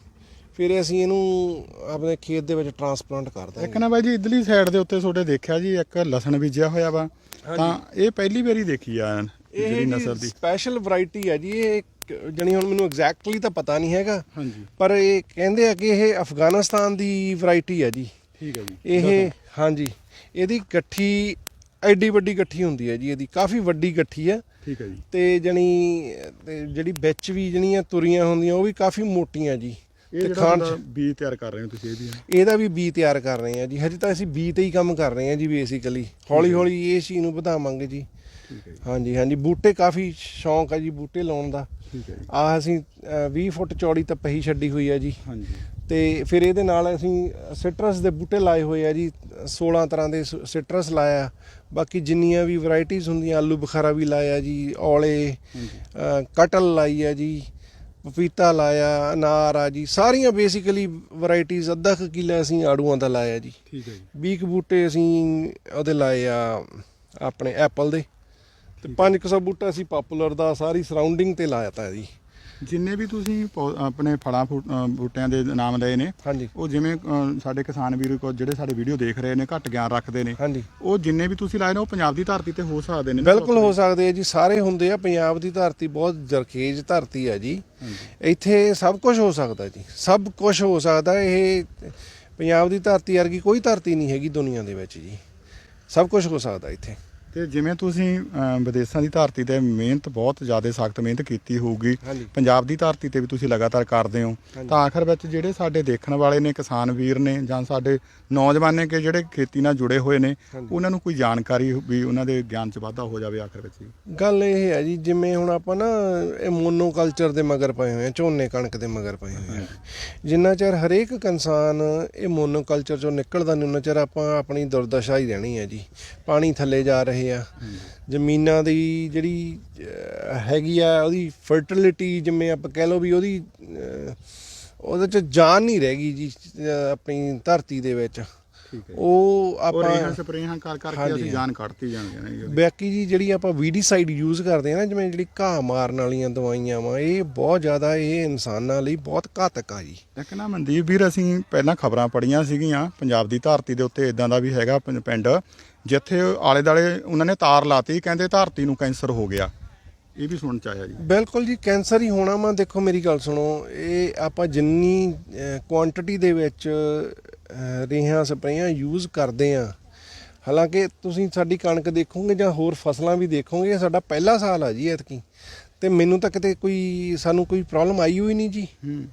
ਫਿਰ ਅਸੀਂ ਇਹਨੂੰ ਆਪਣੇ ਖੇਤ ਦੇ ਵਿੱਚ ਟਰਾਂਸਪਲਾਂਟ ਕਰ ਇੱਕ ਨਾ ਬਾਈ ਜੀ ਇਧਰਲੀ ਸਾਈਡ ਦੇ ਉੱਤੇ ਤੁਹਾਡੇ ਦੇਖਿਆ ਜੀ ਇੱਕ ਲਸਣ ਬੀਜਿਆ ਹੋਇਆ ਵਾ। ਤਾਂ ਇਹ ਪਹਿਲੀ ਵਾਰੀ ਦੇਖੀ ਆ ਜਿਹੜੀ ਨਸਲ ਦੀ। ਸਪੈਸ਼ਲ ਵੈਰਾਈਟੀ ਹੈ ਜੀ ਇਹ ਜਣੀ ਹੁਣ ਮੈਨੂੰ ਐਗਜ਼ੈਕਟਲੀ ਤਾਂ ਪਤਾ ਨਹੀਂ ਹੈਗਾ। ਹਾਂਜੀ। ਪਰ ਇਹ ਕਹਿੰਦੇ ਆ ਕਿ ਇਹ ਅਫਗਾਨਿਸਤਾਨ ਦੀ ਵੈਰਾਈਟੀ ਹੈ ਜੀ। ਠੀਕ ਹੈ ਜੀ। ਇਹ ਹਾਂਜੀ ਇਹਦੀ ਗੱਠੀ ਐਡੀ ਵੱਡੀ ਗੱਠੀ ਹੁੰਦੀ ਹੈ ਜੀ ਇਹਦੀ ਕਾਫੀ ਵੱਡੀ ਗੱਠੀ ਹੈ ਠੀਕ ਹੈ ਜੀ। ਤੇ ਜਣੀ ਜਿਹੜੀ ਵਿੱਚ ਵੀ ਜਿਹੜੀਆਂ ਤੁਰੀਆਂ ਹੁੰਦੀਆਂ ਉਹ ਵੀ ਕਾਫੀ ਮੋਟੀਆਂ ਜੀ। ਇਹ ਜਿਹੜਾ ਖਾਣ ਬੀਜ ਤਿਆਰ ਕਰ ਰਹੇ ਹੋ ਤੁਸੀਂ ਇਹਦੀ ਇਹਦਾ ਵੀ ਬੀ ਤਿਆਰ ਕਰ ਰਹੇ ਆ ਜੀ। ਹਜੇ ਤਾਂ ਅਸੀਂ ਬੀ ਤੇ ਹੀ ਕੰਮ ਕਰ ਰਹੇ ਆ ਜੀ ਬੇਸਿਕਲੀ ਹੌਲੀ ਹੌਲੀ ਇਸ ਚੀਜ਼ ਨੂੰ ਵਧਾਵਾਂਗੇ ਜੀ। ਠੀਕ ਹੈ ਜੀ। ਹਾਂਜੀ ਹਾਂਜੀ। ਬੂਟੇ ਕਾਫੀ ਸ਼ੌਂਕ ਆ ਜੀ ਬੂਟੇ ਲਾਉਣ ਦਾ। ਠੀਕ ਹੈ ਜੀ। ਆ ਅਸੀਂ ਅ, 20 ਫੁੱਟ ਚੌੜੀ ਤਪਹੀ ਛੱਡੀ ਹੋਈ ਆ ਜੀ। ਹਾਂਜੀ। ਤੇ ਫਿਰ ਇਹਦੇ ਨਾਲ ਅਸੀਂ ਸਿਟਰਸ ਦੇ ਬੂਟੇ ਲਾਏ ਹੋਏ ਆ ਜੀ 16 ਤਰ੍ਹਾਂ ਦੇ ਸਿਟਰਸ ਲਾਇਆ। ਬਾਕੀ ਜਿੰਨੀਆਂ ਵੀ ਵੈਰਾਈਟੀਆਂ ਹੁੰਦੀਆਂ ਆਲੂ ਬੁਖਾਰਾ ਵੀ ਲਾਇਆ ਜੀ ਔਲੇ ਅ, ਕਟਲ ਲਾਈ ਆ ਜੀ। ਪਪੀਤਾ ਲਾਇਆ ਅਨਾਰ ਆ ਜੀ ਸਾਰੀਆਂ ਬੇਸਿਕਲੀ ਵੈਰਾਈਟੀਆਂ ਅੱਧਾ ਕੁ ਕਿੱਲਾ ਅਸੀਂ ਆੜੂਆਂ ਦਾ ਲਾਇਆ ਜੀ। ਠੀਕ ਹੈ ਜੀ। 20 ਕੁ ਬੂਟੇ ਅਸੀਂ ਉਹਦੇ ਲਾਏ ਆ ਆਪਣੇ ਐਪਲ ਦੇ। ਤੇ 500 ਬੂਟਾ ਅਸੀਂ ਪਪੂਲਰ ਦਾ ਸਾਰੀ ਸਰਾਊਂਡਿੰਗ ਤੇ ਲਾਇਆ ਤਾ ਜੀ। ਜਿੰਨੇ ਵੀ ਤੁਸੀਂ ਪੌ- ਆਪਣੇ ਫਲਾਂ ਫੂ- ਅ, ਬੂਟਿਆਂ ਦੇ ਨਾਮ ਲਏ ਨੇ ਹਾਂਜੀ। ਉਹ ਜਿਵੇਂ ਅ, ਸਾਡੇ ਕਿਸਾਨ ਵੀਰ ਕੋ ਜਿਹੜੇ ਸਾਡੇ ਵੀਡੀਓ ਦੇਖ ਰਹੇ ਨੇ ਘੱਟ ਗਿਆਨ ਰੱਖਦੇ ਨੇ ਹਾਂਜੀ। ਉਹ ਜਿੰਨੇ ਵੀ ਤੁਸੀਂ ਲਾਏ ਨੇ ਉਹ ਪੰਜਾਬ ਦੀ ਧਰਤੀ ਤੇ ਹੋ ਸਕਦੇ ਨੇ ਬਿਲਕੁਲ ਹੋ ਸਕਦੇ ਆ ਜੀ ਸਾਰੇ ਹੁੰਦੇ ਆ ਪੰਜਾਬ ਦੀ ਧਰਤੀ ਬਹੁਤ ਜਰਖੇਜ ਧਰਤੀ ਆ ਜੀ। ਇੱਥੇ ਸਭ ਕੁਝ ਹੋ ਸਕਦਾ ਜੀ ਸਭ ਕੁਝ ਹੋ ਸਕਦਾ ਇਹ ਪੰਜਾਬ ਦੀ ਧਰਤੀ ਵਰਗੀ ਕੋਈ ਧਰਤੀ ਨਹੀਂ ਹੈਗੀ ਦੁਨੀਆ ਦੇ ਵਿੱਚ ਜੀ। ਸਭ ਕੁਝ ਹੋ ਸਕਦਾ ਇੱਥੇ। ਤੇ ਜਿਵੇਂ ਤੁਸੀਂ ਵਿਦੇਸ਼ਾਂ ਦੀ ਧਰਤੀ ਤੇ ਮਿਹਨਤ ਬਹੁਤ ਜ਼ਿਆਦਾ ਸਖਤ ਮਿਹਨਤ ਕੀਤੀ ਹੋਊਗੀ। ਪੰਜਾਬ ਦੀ ਧਰਤੀ ਤੇ ਵੀ ਤੁਸੀਂ ਲਗਾਤਾਰ ਕਰਦੇ ਹੋ। ਤਾਂ ਆਖਰ ਵਿੱਚ ਜਿਹੜੇ ਸਾਡੇ ਦੇਖਣ ਵਾਲੇ ਨੇ ਕਿਸਾਨ ਵੀਰ ਨੇ ਜਾਂ ਸਾਡੇ ਨੌਜਵਾਨ ਨੇ ਕਿ ਜਿਹੜੇ ਖੇਤੀ ਨਾਲ ਜੁੜੇ ਹੋਏ ਨੇ। ਉਹਨਾਂ ਨੂੰ ਕੋਈ ਜਾਣਕਾਰੀ ਵੀ ਉਹਨਾਂ ਦੇ ਗਿਆਨ 'ਚ ਵਾਧਾ ਹੋ ਜਾਵੇ ਆਖਰ ਵਿੱਚ ਗੱਲ ਇਹ ਹੈ ਜੀ ਜਿਵੇਂ ਹੁਣ ਆਪਾਂ ਨਾ ਇਹ ਮੋਨੋਕਲਚਰ ਦੇ ਮਗਰ ਪਏ ਹੋਏ ਆ ਝੋਨੇ ਕਣਕ ਦੇ ਮਗਰ ਪਏ ਹੋਏ ਆ ਜਿੰਨਾ ਚਿਰ ਹਰੇਕ ਕਿਸਾਨ ਇਹ ਮੋਨੋਕਲਚਰ ਚੋਂ ਨਿਕਲਦਾ ਨਹੀਂ ਉਹਨਾਂ ਚਿਰ ਆਪਾਂ ਆਪਣੀ ਦੁਰਦਸ਼ਾ ਹੀ ਰਹਿਣੀ ਹੈ ਜੀ ਪਾਣੀ ਥੱਲੇ ਜਾ ਰਹੇ ਆ। ਜ਼ਮੀਨਾਂ ਦੀ ਜਿਹੜੀ ਹੈਗੀ ਆ, ਉਹਦੀ ਫਰਟੀਲਿਟੀ ਜਿਵੇਂ ਆਪਾਂ ਕਹਿ ਲਓ ਵੀ ਉਹਦੀ ਉਹਦੇ ਚ ਜਾਨ ਨਹੀਂ ਰਹਿ ਗਈ ਜੀ ਆਪਣੀ ਧਰਤੀ ਦੇ ਵਿੱਚ। ਠੀਕ ਹੈ ਉਹ ਉਹ ਰੇਹਾਂ ਆਪਾਂ ਸਪਰੇਹਾਂ ਕਰ ਕਰਕੇ ਅਸੀਂ। ਜਾਨ ਕੱਢਤੀ ਜਾਂਦੇ ਨੇ। ਬਾਕੀ ਜੀ ਜਿਹੜੀ ਆਪਾਂ ਵੀਡੀਸਾਈਡ ਯੂਜ਼ ਕਰਦੇ ਆ ਨਾ ਜਿਵੇਂ ਜਿਹੜੀ ਘਾਹ ਮਾਰਨ ਵਾਲੀਆਂ ਦਵਾਈਆਂ ਵਾ ਇਹ ਬਹੁਤ ਜ਼ਿਆਦਾ ਇਹ ਇਨਸਾਨਾਂ ਲਈ ਬਹੁਤ ਘਾਤਕ ਆ ਜੀ ਇੱਕ ਨਾ ਮਨਦੀਪ ਵੀਰ ਅਸੀਂ ਪਹਿਲਾਂ ਖਬਰਾਂ ਪੜੀਆਂ ਸੀਗੀਆਂ ਪੰਜਾਬ ਦੀ ਧਰਤੀ ਦੇ ਉੱਤੇ ਇਦਾਂ ਦਾ ਵੀ ਹੈਗਾ ਪਿੰਡ ਜਿੱਥੇ ਆਲੇ ਦਾਲੇ ਉਹਨਾਂ ਨੇ ਤਾਰ ਲਾਤੀ ਕਹਿੰਦੇ ਧਰਤੀ ਨੂੰ ਕੈਂਸਰ ਹੋ ਗਿਆ ਇਹ ਵੀ ਸੁਣਨ ਚ ਆਇਆ ਜੀ। ਬਿਲਕੁਲ ਜੀ ਕੈਂਸਰ ਹੀ ਹੋਣਾ ਵਾ। ਦੇਖੋ ਮੇਰੀ ਗੱਲ ਸੁਣੋ ਇਹ ਆਪਾਂ ਜਿੰਨੀ ਕੁਆਂਟੀਟੀ ਦੇ ਵਿੱਚ ਰੇਹਾਂ ਸਪਰੇਆਂ ਯੂਜ਼ ਕਰਦੇ ਆ ਹਾਲਾਂਕਿ ਤੁਸੀਂ ਸਾਡੀ ਕਣਕ ਦੇਖੋਗੇ ਜਾਂ ਹੋਰ ਫਸਲਾਂ ਵੀ ਦੇਖੋਗੇ ਇਹ ਸਾਡਾ ਪਹਿਲਾ ਸਾਲ ਆ ਜੀ ਐਤਕੀ। ਤੇ ਮੈਨੂੰ ਤਾਂ ਕਿਤੇ ਕੋਈ ਸਾਨੂੰ ਕੋਈ ਪ੍ਰੋਬਲਮ ਆਈ ਹੋਈ ਨਹੀਂ ਜੀ। ਹੂੰ।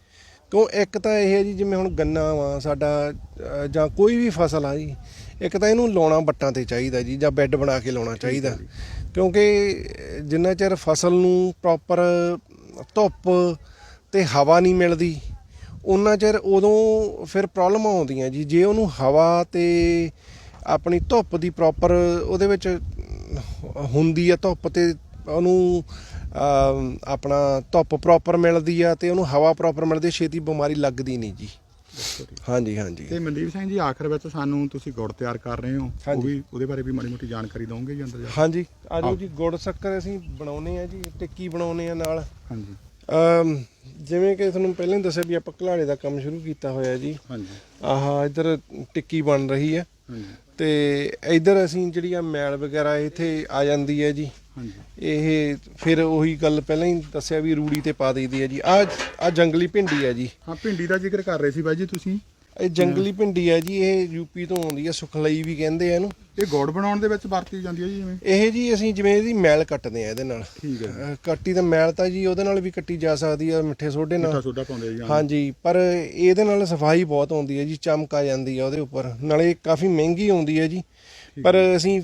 ਕਿਉਂ ਇੱਕ ਤਾਂ ਇਹ ਹੈ ਜੀ ਜਿਵੇਂ ਹੁਣ ਗੰਨਾ ਵਾ ਸਾਡਾ ਜਾਂ ਕੋਈ ਵੀ ਫਸਲ ਆ ਜੀ ਇੱਕ ਤਾਂ ਇਹਨੂੰ ਲਾਉਣਾ ਬੱਟਾਂ ਤੇ ਚਾਹੀਦਾ ਜੀ ਜਾਂ ਬੈੱਡ ਬਣਾ ਕੇ ਲਾਉਣਾ ਚਾਹੀਦਾ। ਕਿਉਂਕਿ ਜਿੰਨਾ ਚਿਰ ਫਸਲ ਨੂੰ ਪ੍ਰੋਪਰ ਧੁੱਪ ਤੇ ਹਵਾ ਨਹੀਂ ਮਿਲਦੀ ਉਹਨਾਂ ਚਿਰ ਉਦੋਂ ਫਿਰ ਪ੍ਰੋਬਲਮ ਆਉਂਦੀਆਂ ਜੀ। ਜੇ ਉਹਨੂੰ ਹਵਾ ਤੇ ਆਪਣੀ ਧੁੱਪ ਦੀ ਪ੍ਰੋਪਰ ਉਹਦੇ ਵਿੱਚ ਹੁੰਦੀ ਆ ਧੁੱਪ ਤੇ ਉਹਨੂੰ ਆਪਣਾ ਧੁੱਪ ਪ੍ਰੋਪਰ ਮਿਲਦੀ ਆ ਤੇ ਉਹਨੂੰ ਹਵਾ ਪ੍ਰੋਪਰ ਮਿਲਦੀ ਛੇਤੀ ਬਿਮਾਰੀ ਲੱਗਦੀ ਨਹੀਂ ਜੀ। ਹਾਂਜੀ ਹਾਂਜੀ। ਤੇ ਮਨਦੀਪ ਸਿੰਘ ਜੀ ਆਖਰ ਵਿੱਚ ਸਾਨੂੰ ਤੁਸੀਂ ਗੁੜ ਤਿਆਰ ਕਰ ਰਹੇ ਹੋ। ਉਹ। ਵੀ ਉਹਦੇ ਬਾਰੇ ਵੀ ਮਾੜੀ ਮੋਟੀ ਜਾਣਕਾਰੀ ਦਵੋਗੇ ਜੀ ਅੰਦਰ? ਹਾਂਜੀ। ਆਜੋ। ਜੀ ਗੁੜ ਸ਼ੱਕਰ ਅਸੀਂ ਬਣਾਉਨੇ ਆ ਜੀ ਟਿੱਕੀ ਬਣਾਉਨੇ ਆ ਨਾਲ। ਹਾਂਜੀ। ਅਮ, ਜਿਵੇਂ ਕਿ ਤੁਹਾਨੂੰ ਪਹਿਲਾਂ ਹੀ ਦੱਸਿਆ ਵੀ ਆਪਾਂ ਘਲਾੜੇ ਦਾ ਕੰਮ ਸ਼ੁਰੂ ਕੀਤਾ ਹੋਇਆ ਜੀ। ਹਾਂਜੀ। ਆਹ ਇੱਧਰ ਟਿੱਕੀ ਬਣ ਰਹੀ ਹੈ। ਹਾਂਜੀ। ਤੇ ਇੱਧਰ ਅਸੀਂ ਜਿਹੜੀ ਆ ਮੈਲ ਵਗੈਰਾ ਇੱਥੇ ਆ ਜਾਂਦੀ ਹੈ ਜੀ। ਇਹ ਫਿਰ ਉਹੀ ਗੱਲ ਪਹਿਲਾਂ ਹੀ ਦੱਸਿਆ ਵੀ ਰੂੜੀ ਤੇ ਪਾ ਦਈਦੀ ਹੈ ਜੀ। ਆ ਆ ਜੰਗਲੀ ਭਿੰਡੀ ਹੈ ਜੀ। ਹਾਂ ਭਿੰਡੀ ਦਾ ਜ਼ਿਕਰ ਕਰ ਰਹੇ ਸੀ ਬਾਈ ਜੀ ਤੁਸੀਂ। ਇਹ ਜੰਗਲੀ ਭਿੰਡੀ ਹੈ ਜੀ ਇਹ ਯੂਪੀ ਤੋਂ ਆਉਂਦੀ ਹੈ ਸੁਖਲਈ ਵੀ ਕਹਿੰਦੇ ਆ ਇਹਨੂੰ। ਇਹ ਗੁੜ ਬਣਾਉਣ ਦੇ ਵਿੱਚ ਵਰਤੀ ਜਾਂਦੀ ਹੈ ਜੀ ਜਿਵੇਂ? ਇਹ ਜੀ ਅਸੀਂ ਜਿਵੇਂ ਇਹਦੀ ਮੈਲ ਕੱਟਦੇ ਆ ਇਹਦੇ ਨਾਲ। ਠੀਕ ਹੈ। ਕੱਟੀ ਤਾਂ ਮੈਲ ਤਾਂ ਜੀ ਉਹਦੇ ਨਾਲ ਵੀ ਕੱਟੀ ਜਾ ਸਕਦੀ ਆ ਮਿੱਠੇ ਸੋਡੇ ਮਿੱਠਾ ਨਾਲ ਸੋਡਾ ਪਾਉਂਦੇ ਆ ਜੀ। ਹਾਂਜੀ ਪਰ ਇਹਦੇ ਨਾਲ ਸਫ਼ਾਈ ਬਹੁਤ ਆਉਂਦੀ ਹੈ ਜੀ ਚਮਕ ਆ ਜਾਂਦੀ ਆ ਉਹਦੇ ਉੱਪਰ। ਨਾਲੇ ਕਾਫੀ ਮਹਿੰਗੀ ਆਉਂਦੀ ਹੈ ਜੀ। ਪਰ ਅਸੀਂ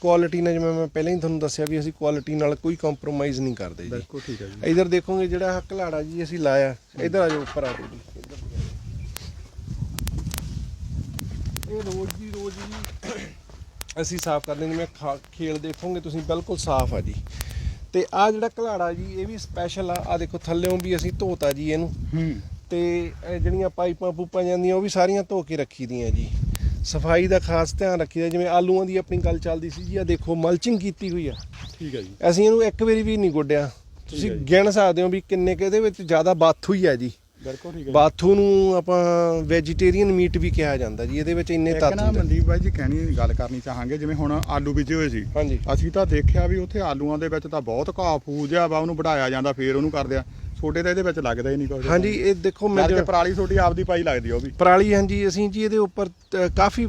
ਕੁਆਲਿਟੀ ਨਾਲ ਜਿਵੇਂ ਮੈਂ ਪਹਿਲਾਂ ਹੀ ਤੁਹਾਨੂੰ ਦੱਸਿਆ ਵੀ ਅਸੀਂ ਕੁਆਲਿਟੀ ਨਾਲ ਕੋਈ ਕੰਪਰੋਮਾਈਜ਼ ਨਹੀਂ ਕਰਦੇ ਜੀ। ਬਿਲਕੁਲ ਠੀਕ ਹੈ ਜੀ। ਇਧਰ ਦੇਖੋਗੇ ਜਿਹੜਾ ਆਹ ਘਲਾੜਾ ਜੀ ਅਸੀਂ ਲਾਇਆ ਇਧਰ ਆ ਜਾਓ ਉੱਪਰ ਆ ਜਾਓ ਜੀ। ਇਹ ਰੋਜ਼ ਦੀ ਰੋਜ਼ ਜੀ ਅਸੀਂ ਸਾਫ਼ ਕਰਦੇ ਜਿਵੇਂ ਖੇਲ ਦੇਖੋਗੇ ਤੁਸੀਂ ਬਿਲਕੁਲ ਸਾਫ਼ ਆ ਜੀ। ਤੇ ਆ ਜਿਹੜਾ ਘਲਾੜਾ ਜੀ ਇਹ ਵੀ ਸਪੈਸ਼ਲ ਆ। ਆ ਦੇਖੋ ਥੱਲੇੋਂ ਵੀ ਅਸੀਂ ਧੋਤਾ ਜੀ ਇਹਨੂੰ। ਹੂੰ। ਤੇ ਜਿਹੜੀਆਂ ਪਾਈਪਾਂ ਪੂਪਾਂ ਜਾਂਦੀਆਂ ਉਹ ਵੀ ਸਾਰੀਆਂ ਧੋ ਕੇ ਰੱਖੀ ਦੀਆਂ ਜੀ। ਸਫ਼ਾਈ ਦਾ ਖਾਸ ਧਿਆਨ ਰੱਖੀਦਾ ਜਿਵੇਂ ਆਲੂਆਂ ਦੀ ਆਪਣੀ ਗੱਲ ਚੱਲਦੀ ਸੀ ਜੀ ਆ ਦੇਖੋ ਮਲਚਿੰਗ ਕੀਤੀ ਹੋਈ ਆ। ਠੀਕ ਹੈ ਜੀ। ਅਸੀਂ ਇਹਨੂੰ ਇੱਕ ਵਾਰੀ ਵੀ ਨਹੀਂ ਗੁੱਡਿਆ। ਤੁਸੀਂ। ਗਿਣ ਸਕਦੇ ਹੋ ਵੀ ਕਿੰਨੇ ਕਿ ਇਹਦੇ ਵਿੱਚ ਜ਼ਿਆਦਾ ਬਾਥੂ ਹੀ ਆ ਜੀ। ਬਿਲਕੁਲ ਠੀਕ ਹੈ ਬਾਥੂ ਨੂੰ ਆਪਾਂ ਵੈਜੀਟੇਰੀਅਨ ਮੀਟ ਵੀ ਕਿਹਾ ਜਾਂਦਾ ਜੀ ਇਹਦੇ ਵਿੱਚ ਇੰਨੇ ਤੱਤ ਨਾ ਹੁੰਦੇ। ਮਨਦੀਪ ਬਾਈ ਜੀ ਕਹਿਣੀ ਗੱਲ ਕਰਨੀ ਚਾਹਾਂਗੇ ਜਿਵੇਂ ਹੁਣ ਆਲੂ ਬੀਜੇ ਹੋਏ ਸੀ। ਅਸੀਂ ਤਾਂ ਦੇਖਿਆ ਵੀ ਉੱਥੇ ਆਲੂਆਂ ਦੇ ਵਿੱਚ ਤਾਂ ਬਹੁਤ ਘਾਹ ਫੂਸ ਜਿਹਾ ਵਾ ਉਹਨੂੰ ਵਧਾਇਆ ਜਾਂਦਾ ਫੇਰ ਉਹਨੂੰ ਕਰਦੇ ਆ। ਛੋਟੇ ਤਾਂ ਇਹਦੇ ਵਿੱਚ ਲੱਗਦਾ ਹੀ ਨਹੀਂ ਕੁਝ ਹਾਂਜੀ ਇਹ ਦੇਖੋ ਮੈਂ ਮੈਂ ਪਰਾਲੀ ਛੋਟੀ ਆਪਦੀ ਪਾਈ ਲੱਗਦੀ ਆ ਉਹ ਵੀ। ਪਰਾਲੀ ਹਾਂਜੀ ਅਸੀਂ ਜੀ ਇਹਦੇ ਉੱਪਰ ਅ, ਕਾਫੀ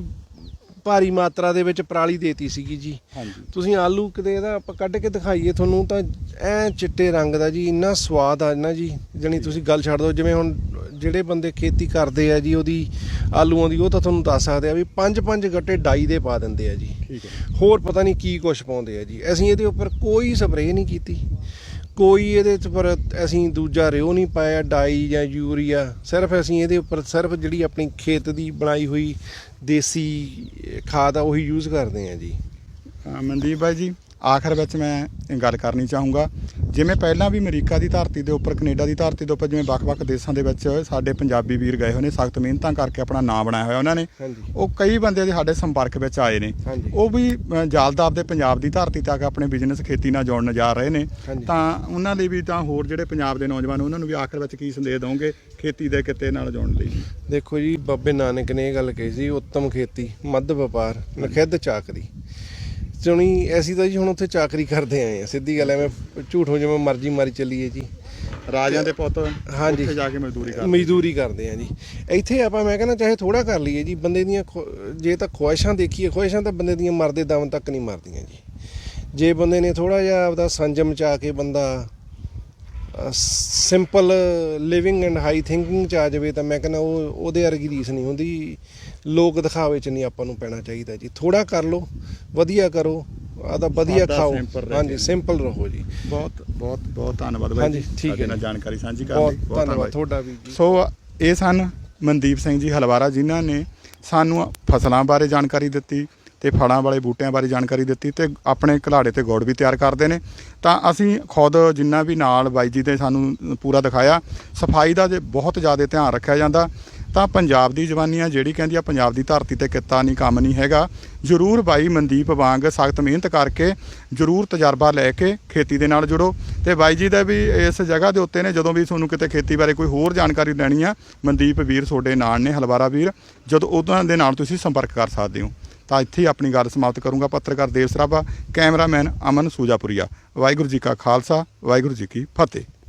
ਭਾਰੀ ਮਾਤਰਾ ਦੇ ਵਿੱਚ ਪਰਾਲੀ ਦੇਤੀ ਸੀਗੀ ਜੀ। ਹਾਂਜੀ। ਤੁਸੀਂ ਆਲੂ ਕਿਤੇ ਇਹਦਾ ਆਪਾਂ ਕੱਢ ਕੇ ਦਿਖਾਈਏ ਤੁਹਾਨੂੰ ਤਾਂ ਐ ਚਿੱਟੇ ਰੰਗ ਦਾ ਜੀ ਇੰਨਾ ਸਵਾਦ ਆ ਨਾ ਜੀ ਜਣੀ ਤੁਸੀਂ ਗੱਲ ਛੱਡ ਦਿਓ ਜਿਵੇਂ ਹੁਣ ਜਿਹੜੇ ਬੰਦੇ ਖੇਤੀ ਕਰਦੇ ਆ ਜੀ ਉਹਦੀ ਆਲੂਆਂ ਦੀ ਉਹ ਤਾਂ ਤੁਹਾਨੂੰ ਦੱਸ ਸਕਦੇ ਆ ਵੀ ਪੰਜ ਪੰਜ ਗੱਟੇ ਡਾਈ ਦੇ ਪਾ ਦਿੰਦੇ ਆ ਜੀ। ਠੀਕ ਹੈ। ਹੋਰ ਪਤਾ ਨਹੀਂ ਕੀ ਕੁਛ ਪਾਉਂਦੇ ਆ ਜੀ। ਅਸੀਂ ਇਹਦੇ ਉੱਪਰ ਕੋਈ ਸਪਰੇਅ ਨਹੀਂ ਕੀਤੀ। ਕੋਈ ਇਹਦੇ ਉੱਪਰ ਅਸੀਂ ਦੂਜਾ ਰਿਓ ਨਹੀਂ ਪਾਇਆ, ਡਾਈ ਜਾਂ ਯੂਰੀਆ। ਸਿਰਫ ਅਸੀਂ ਇਹਦੇ ਉੱਪਰ, ਸਿਰਫ ਜਿਹੜੀ ਆਪਣੀ ਖੇਤ ਦੀ ਬਣਾਈ ਹੋਈ ਦੇਸੀ ਖਾਦ ਆ, ਉਹੀ ਯੂਜ਼ ਕਰਦੇ ਆ ਜੀ। ਮਨਦੀਪ ਬਾਈ ਜੀ। ਆਖਰ ਵਿੱਚ ਮੈਂ ਇਹ ਗੱਲ ਕਰਨੀ ਚਾਹੂੰਗਾ ਜਿਵੇਂ ਪਹਿਲਾਂ ਵੀ ਅਮਰੀਕਾ ਦੀ ਧਰਤੀ ਦੇ ਉੱਪਰ ਕੈਨੇਡਾ ਦੀ ਧਰਤੀ ਦੇ ਉੱਪਰ ਜਿਵੇਂ ਵੱਖ-ਵੱਖ ਦੇਸ਼ਾਂ ਦੇ ਵਿੱਚ ਸਾਡੇ ਪੰਜਾਬੀ ਵੀਰ ਗਏ ਹੋਏ ਨੇ ਸਖਤ ਮਿਹਨਤਾਂ ਕਰਕੇ ਆਪਣਾ ਨਾਮ ਬਣਾਇਆ ਹੋਇਆ ਉਹਨਾਂ ਨੇ ਉਹ ਕਈ ਬੰਦੇ ਦੇ ਸਾਡੇ ਸੰਪਰਕ ਵਿੱਚ ਆਏ ਨੇ। ਉਹ ਵੀ ਅ, ਜਾਲਦਾਬ ਦੇ ਪੰਜਾਬ ਦੀ ਧਰਤੀ ਤੱਕ ਆਪਣੇ ਬਿਜ਼ਨਸ ਖੇਤੀ ਨਾਲ ਜੋੜਨ ਜਾ ਰਹੇ ਨੇ। ਤਾਂ ਉਹਨਾਂ ਲਈ ਵੀ ਤਾਂ ਹੋਰ ਜਿਹੜੇ ਪੰਜਾਬ ਦੇ ਨੌਜਵਾਨ ਉਹਨਾਂ ਨੂੰ ਵੀ ਆਖਰ ਵਿੱਚ ਕੀ ਸੰਦੇਸ਼ ਦਵੋਗੇ ਖੇਤੀ ਦੇ ਕਿੱਤੇ ਨਾਲ ਜੋੜਨ ਲਈ? ਦੇਖੋ ਜੀ ਬਾਬੇ ਨਾਨਕ ਨੇ ਇਹ ਗੱਲ ਕਹੀ ਸੀ ਉੱਤਮ ਖੇਤੀ ਮੱਧ ਵਪਾਰ ਨਖਿੱਧ ਚਾਕਰੀ। ਚੁਣੀ ਅਸੀਂ ਤਾਂ ਜੀ ਹੁਣ ਉੱਥੇ ਚਾਕਰੀ ਕਰਦੇ ਆਏ ਆ। ਸਿੱਧੀ ਗੱਲ ਐਵੇਂ ਝੂਠੋ ਜਿਵੇਂ ਮਰਜ਼ੀ ਮਾਰੀ ਚੱਲੀਏ ਜੀ। ਰਾਜਿਆਂ ਦੇ ਪੁੱਤ ਹਾਂਜੀ। ਉੱਥੇ ਜਾ ਕੇ ਮਜ਼ਦੂਰੀ ਕਰਦੇ। ਮਜ਼ਦੂਰੀ ਕਰਦੇ ਆ ਜੀ। ਇੱਥੇ ਆਪਾਂ ਮੈਂ ਕਹਿੰਦਾ ਚਾਹੇ ਥੋੜਾ ਕਰ ਲਈਏ ਜੀ ਬੰਦੇ ਦੀਆਂ ਜੇ ਤਾਂ ਖੁਆਇਸ਼ਾਂ ਦੇਖੀਏ ਖੁਆਇਸ਼ਾਂ ਤਾਂ ਬੰਦੇ ਦੀਆਂ ਮਰਦੇ ਦਮ ਤੱਕ ਨਹੀਂ ਮਰਦੀਆਂ ਜੀ। ਜੇ ਬੰਦੇ ਨੇ ਥੋੜਾ ਜਿਹਾ ਆਪਦਾ ਸੰਜਮ ਚ ਕੇ ਬੰਦਾ simple living and high thinking ਚ ਆ ਜਾਵੇ ਤਾਂ ਮੈਂ ਕਹਿੰਦਾ ਉਹ ਉਹਦੇ ਵਰਗੀ ਰੀਸ ਨਹੀਂ ਹੁੰਦੀ। ਲੋਕ ਦਿਖਾਵੇ ਚ ਨਹੀਂ ਆਪਾਂ ਨੂੰ ਪੈਣਾ ਚਾਹੀਦਾ ਜੀ। ਥੋੜਾ ਕਰ ਲਓ ਵਧੀਆ ਕਰੋ ਆਦਾ ਵਧੀਆ ਸਾਦਾ, ਖਾਓ। simple ਰਹਿ ਹਾਂਜੀ। ਸਿੰਪਲ ਰਹੋ ਜੀ। ਬਹੁਤ ਬਹੁਤ ਬਹੁਤ ਧੰਨਵਾਦ ਬਾਈ ਹਾਂਜੀ, ਜੀ। ਠੀਕ ਹੈ ਨਾਲ ਜੀ। ਜਾਣਕਾਰੀ ਸਾਂਝੀ ਕਰਨ ਬਹੁਤ ਲਈ। ਬਹੁਤ ਧੰਨਵਾਦ ਤੁਹਾਡਾ ਵੀ ਜੀ। ਸੋ ਇਹ ਸਨ ਮਨਦੀਪ ਸਿੰਘ ਜੀ ਹਲਵਾਰਾ ਜਿਨ੍ਹਾਂ ਨੇ ਸਾਨੂੰ ਫਸਲਾਂ ਬਾਰੇ ਜਾਣਕਾਰੀ ਦਿੱਤੀ ਤੇ ਫਲਾਂ ਵਾਲੇ ਬੂਟਿਆਂ ਬਾਰੇ ਜਾਣਕਾਰੀ ਦਿੱਤੀ ਤੇ ਆਪਣੇ ਘਲਾੜੇ ਤੇ ਗੁੜ ਵੀ ਤਿਆਰ ਕਰਦੇ ਨੇ। ਤਾਂ ਅਸੀਂ ਖੁਦ ਜਿੰਨਾ ਵੀ ਨਾਲ ਬਾਈ ਜੀ ਦੇ ਸਾਨੂੰ ਪੂਰਾ ਦਿਖਾਇਆ ਸਫ਼ਾਈ ਦਾ ਜੇ ਬਹੁਤ ਜ਼ਿਆਦਾ ਧਿਆਨ ਰੱਖਿਆ ਜਾਂਦਾ ਤਾਂ ਪੰਜਾਬ ਦੀ ਜਵਾਨੀ ਆ ਜਿਹੜੀ ਕਹਿੰਦੀ ਆ, ਪੰਜਾਬ ਦੀ ਧਰਤੀ ਤੇ ਕਿੱਤਾ ਨਹੀਂ, ਕੰਮ ਨਹੀਂ ਹੈਗਾ। ਜ਼ਰੂਰ ਬਾਈ ਮਨਦੀਪ ਵਾਂਗ ਸਖਤ ਮਿਹਨਤ ਕਰਕੇ ਜ਼ਰੂਰ ਤਜਰਬਾ ਲੈ ਕੇ ਖੇਤੀ ਦੇ ਨਾਲ ਜੁੜੋ। ਤੇ ਬਾਈ ਜੀ ਦਾ ਵੀ ਇਸ ਜਗ੍ਹਾ ਦੇ ਉੱਤੇ ਨੇ, ਜਦੋਂ ਵੀ ਤੁਹਾਨੂੰ ਕਿਤੇ ਖੇਤੀ ਬਾਰੇ ਕੋਈ ਹੋਰ ਜਾਣਕਾਰੀ ਲੈਣੀ ਆ, ਮਨਦੀਪ ਵੀਰ ਤੁਹਾਡੇ ਨਾਲ ਨੇ, ਹਲਵਾਰਾ ਵੀਰ। ਜਦੋਂ ਉਹਨਾਂ ਦੇ ਨਾਲ ਤੁਸੀਂ ਸੰਪਰਕ ਕਰ ਸਕਦੇ ਹੋ। ਤਾਂ ਇੱਥੇ ਹੀ ਆਪਣੀ ਗੱਲ ਸਮਾਪਤ ਕਰੂੰਗਾ ਪੱਤਰਕਾਰ ਦੇਵ ਸਰਾਭਾ, ਕੈਮਰਾਮੈਨ ਅਮਨ ਸੂਜਾਪੁਰੀਆ। ਵਾਹਿਗੁਰੂ ਜੀ ਕਾ ਖਾਲਸਾ, ਵਾਹਿਗੁਰੂ ਜੀ ਕੀ ਫਤਿਹ।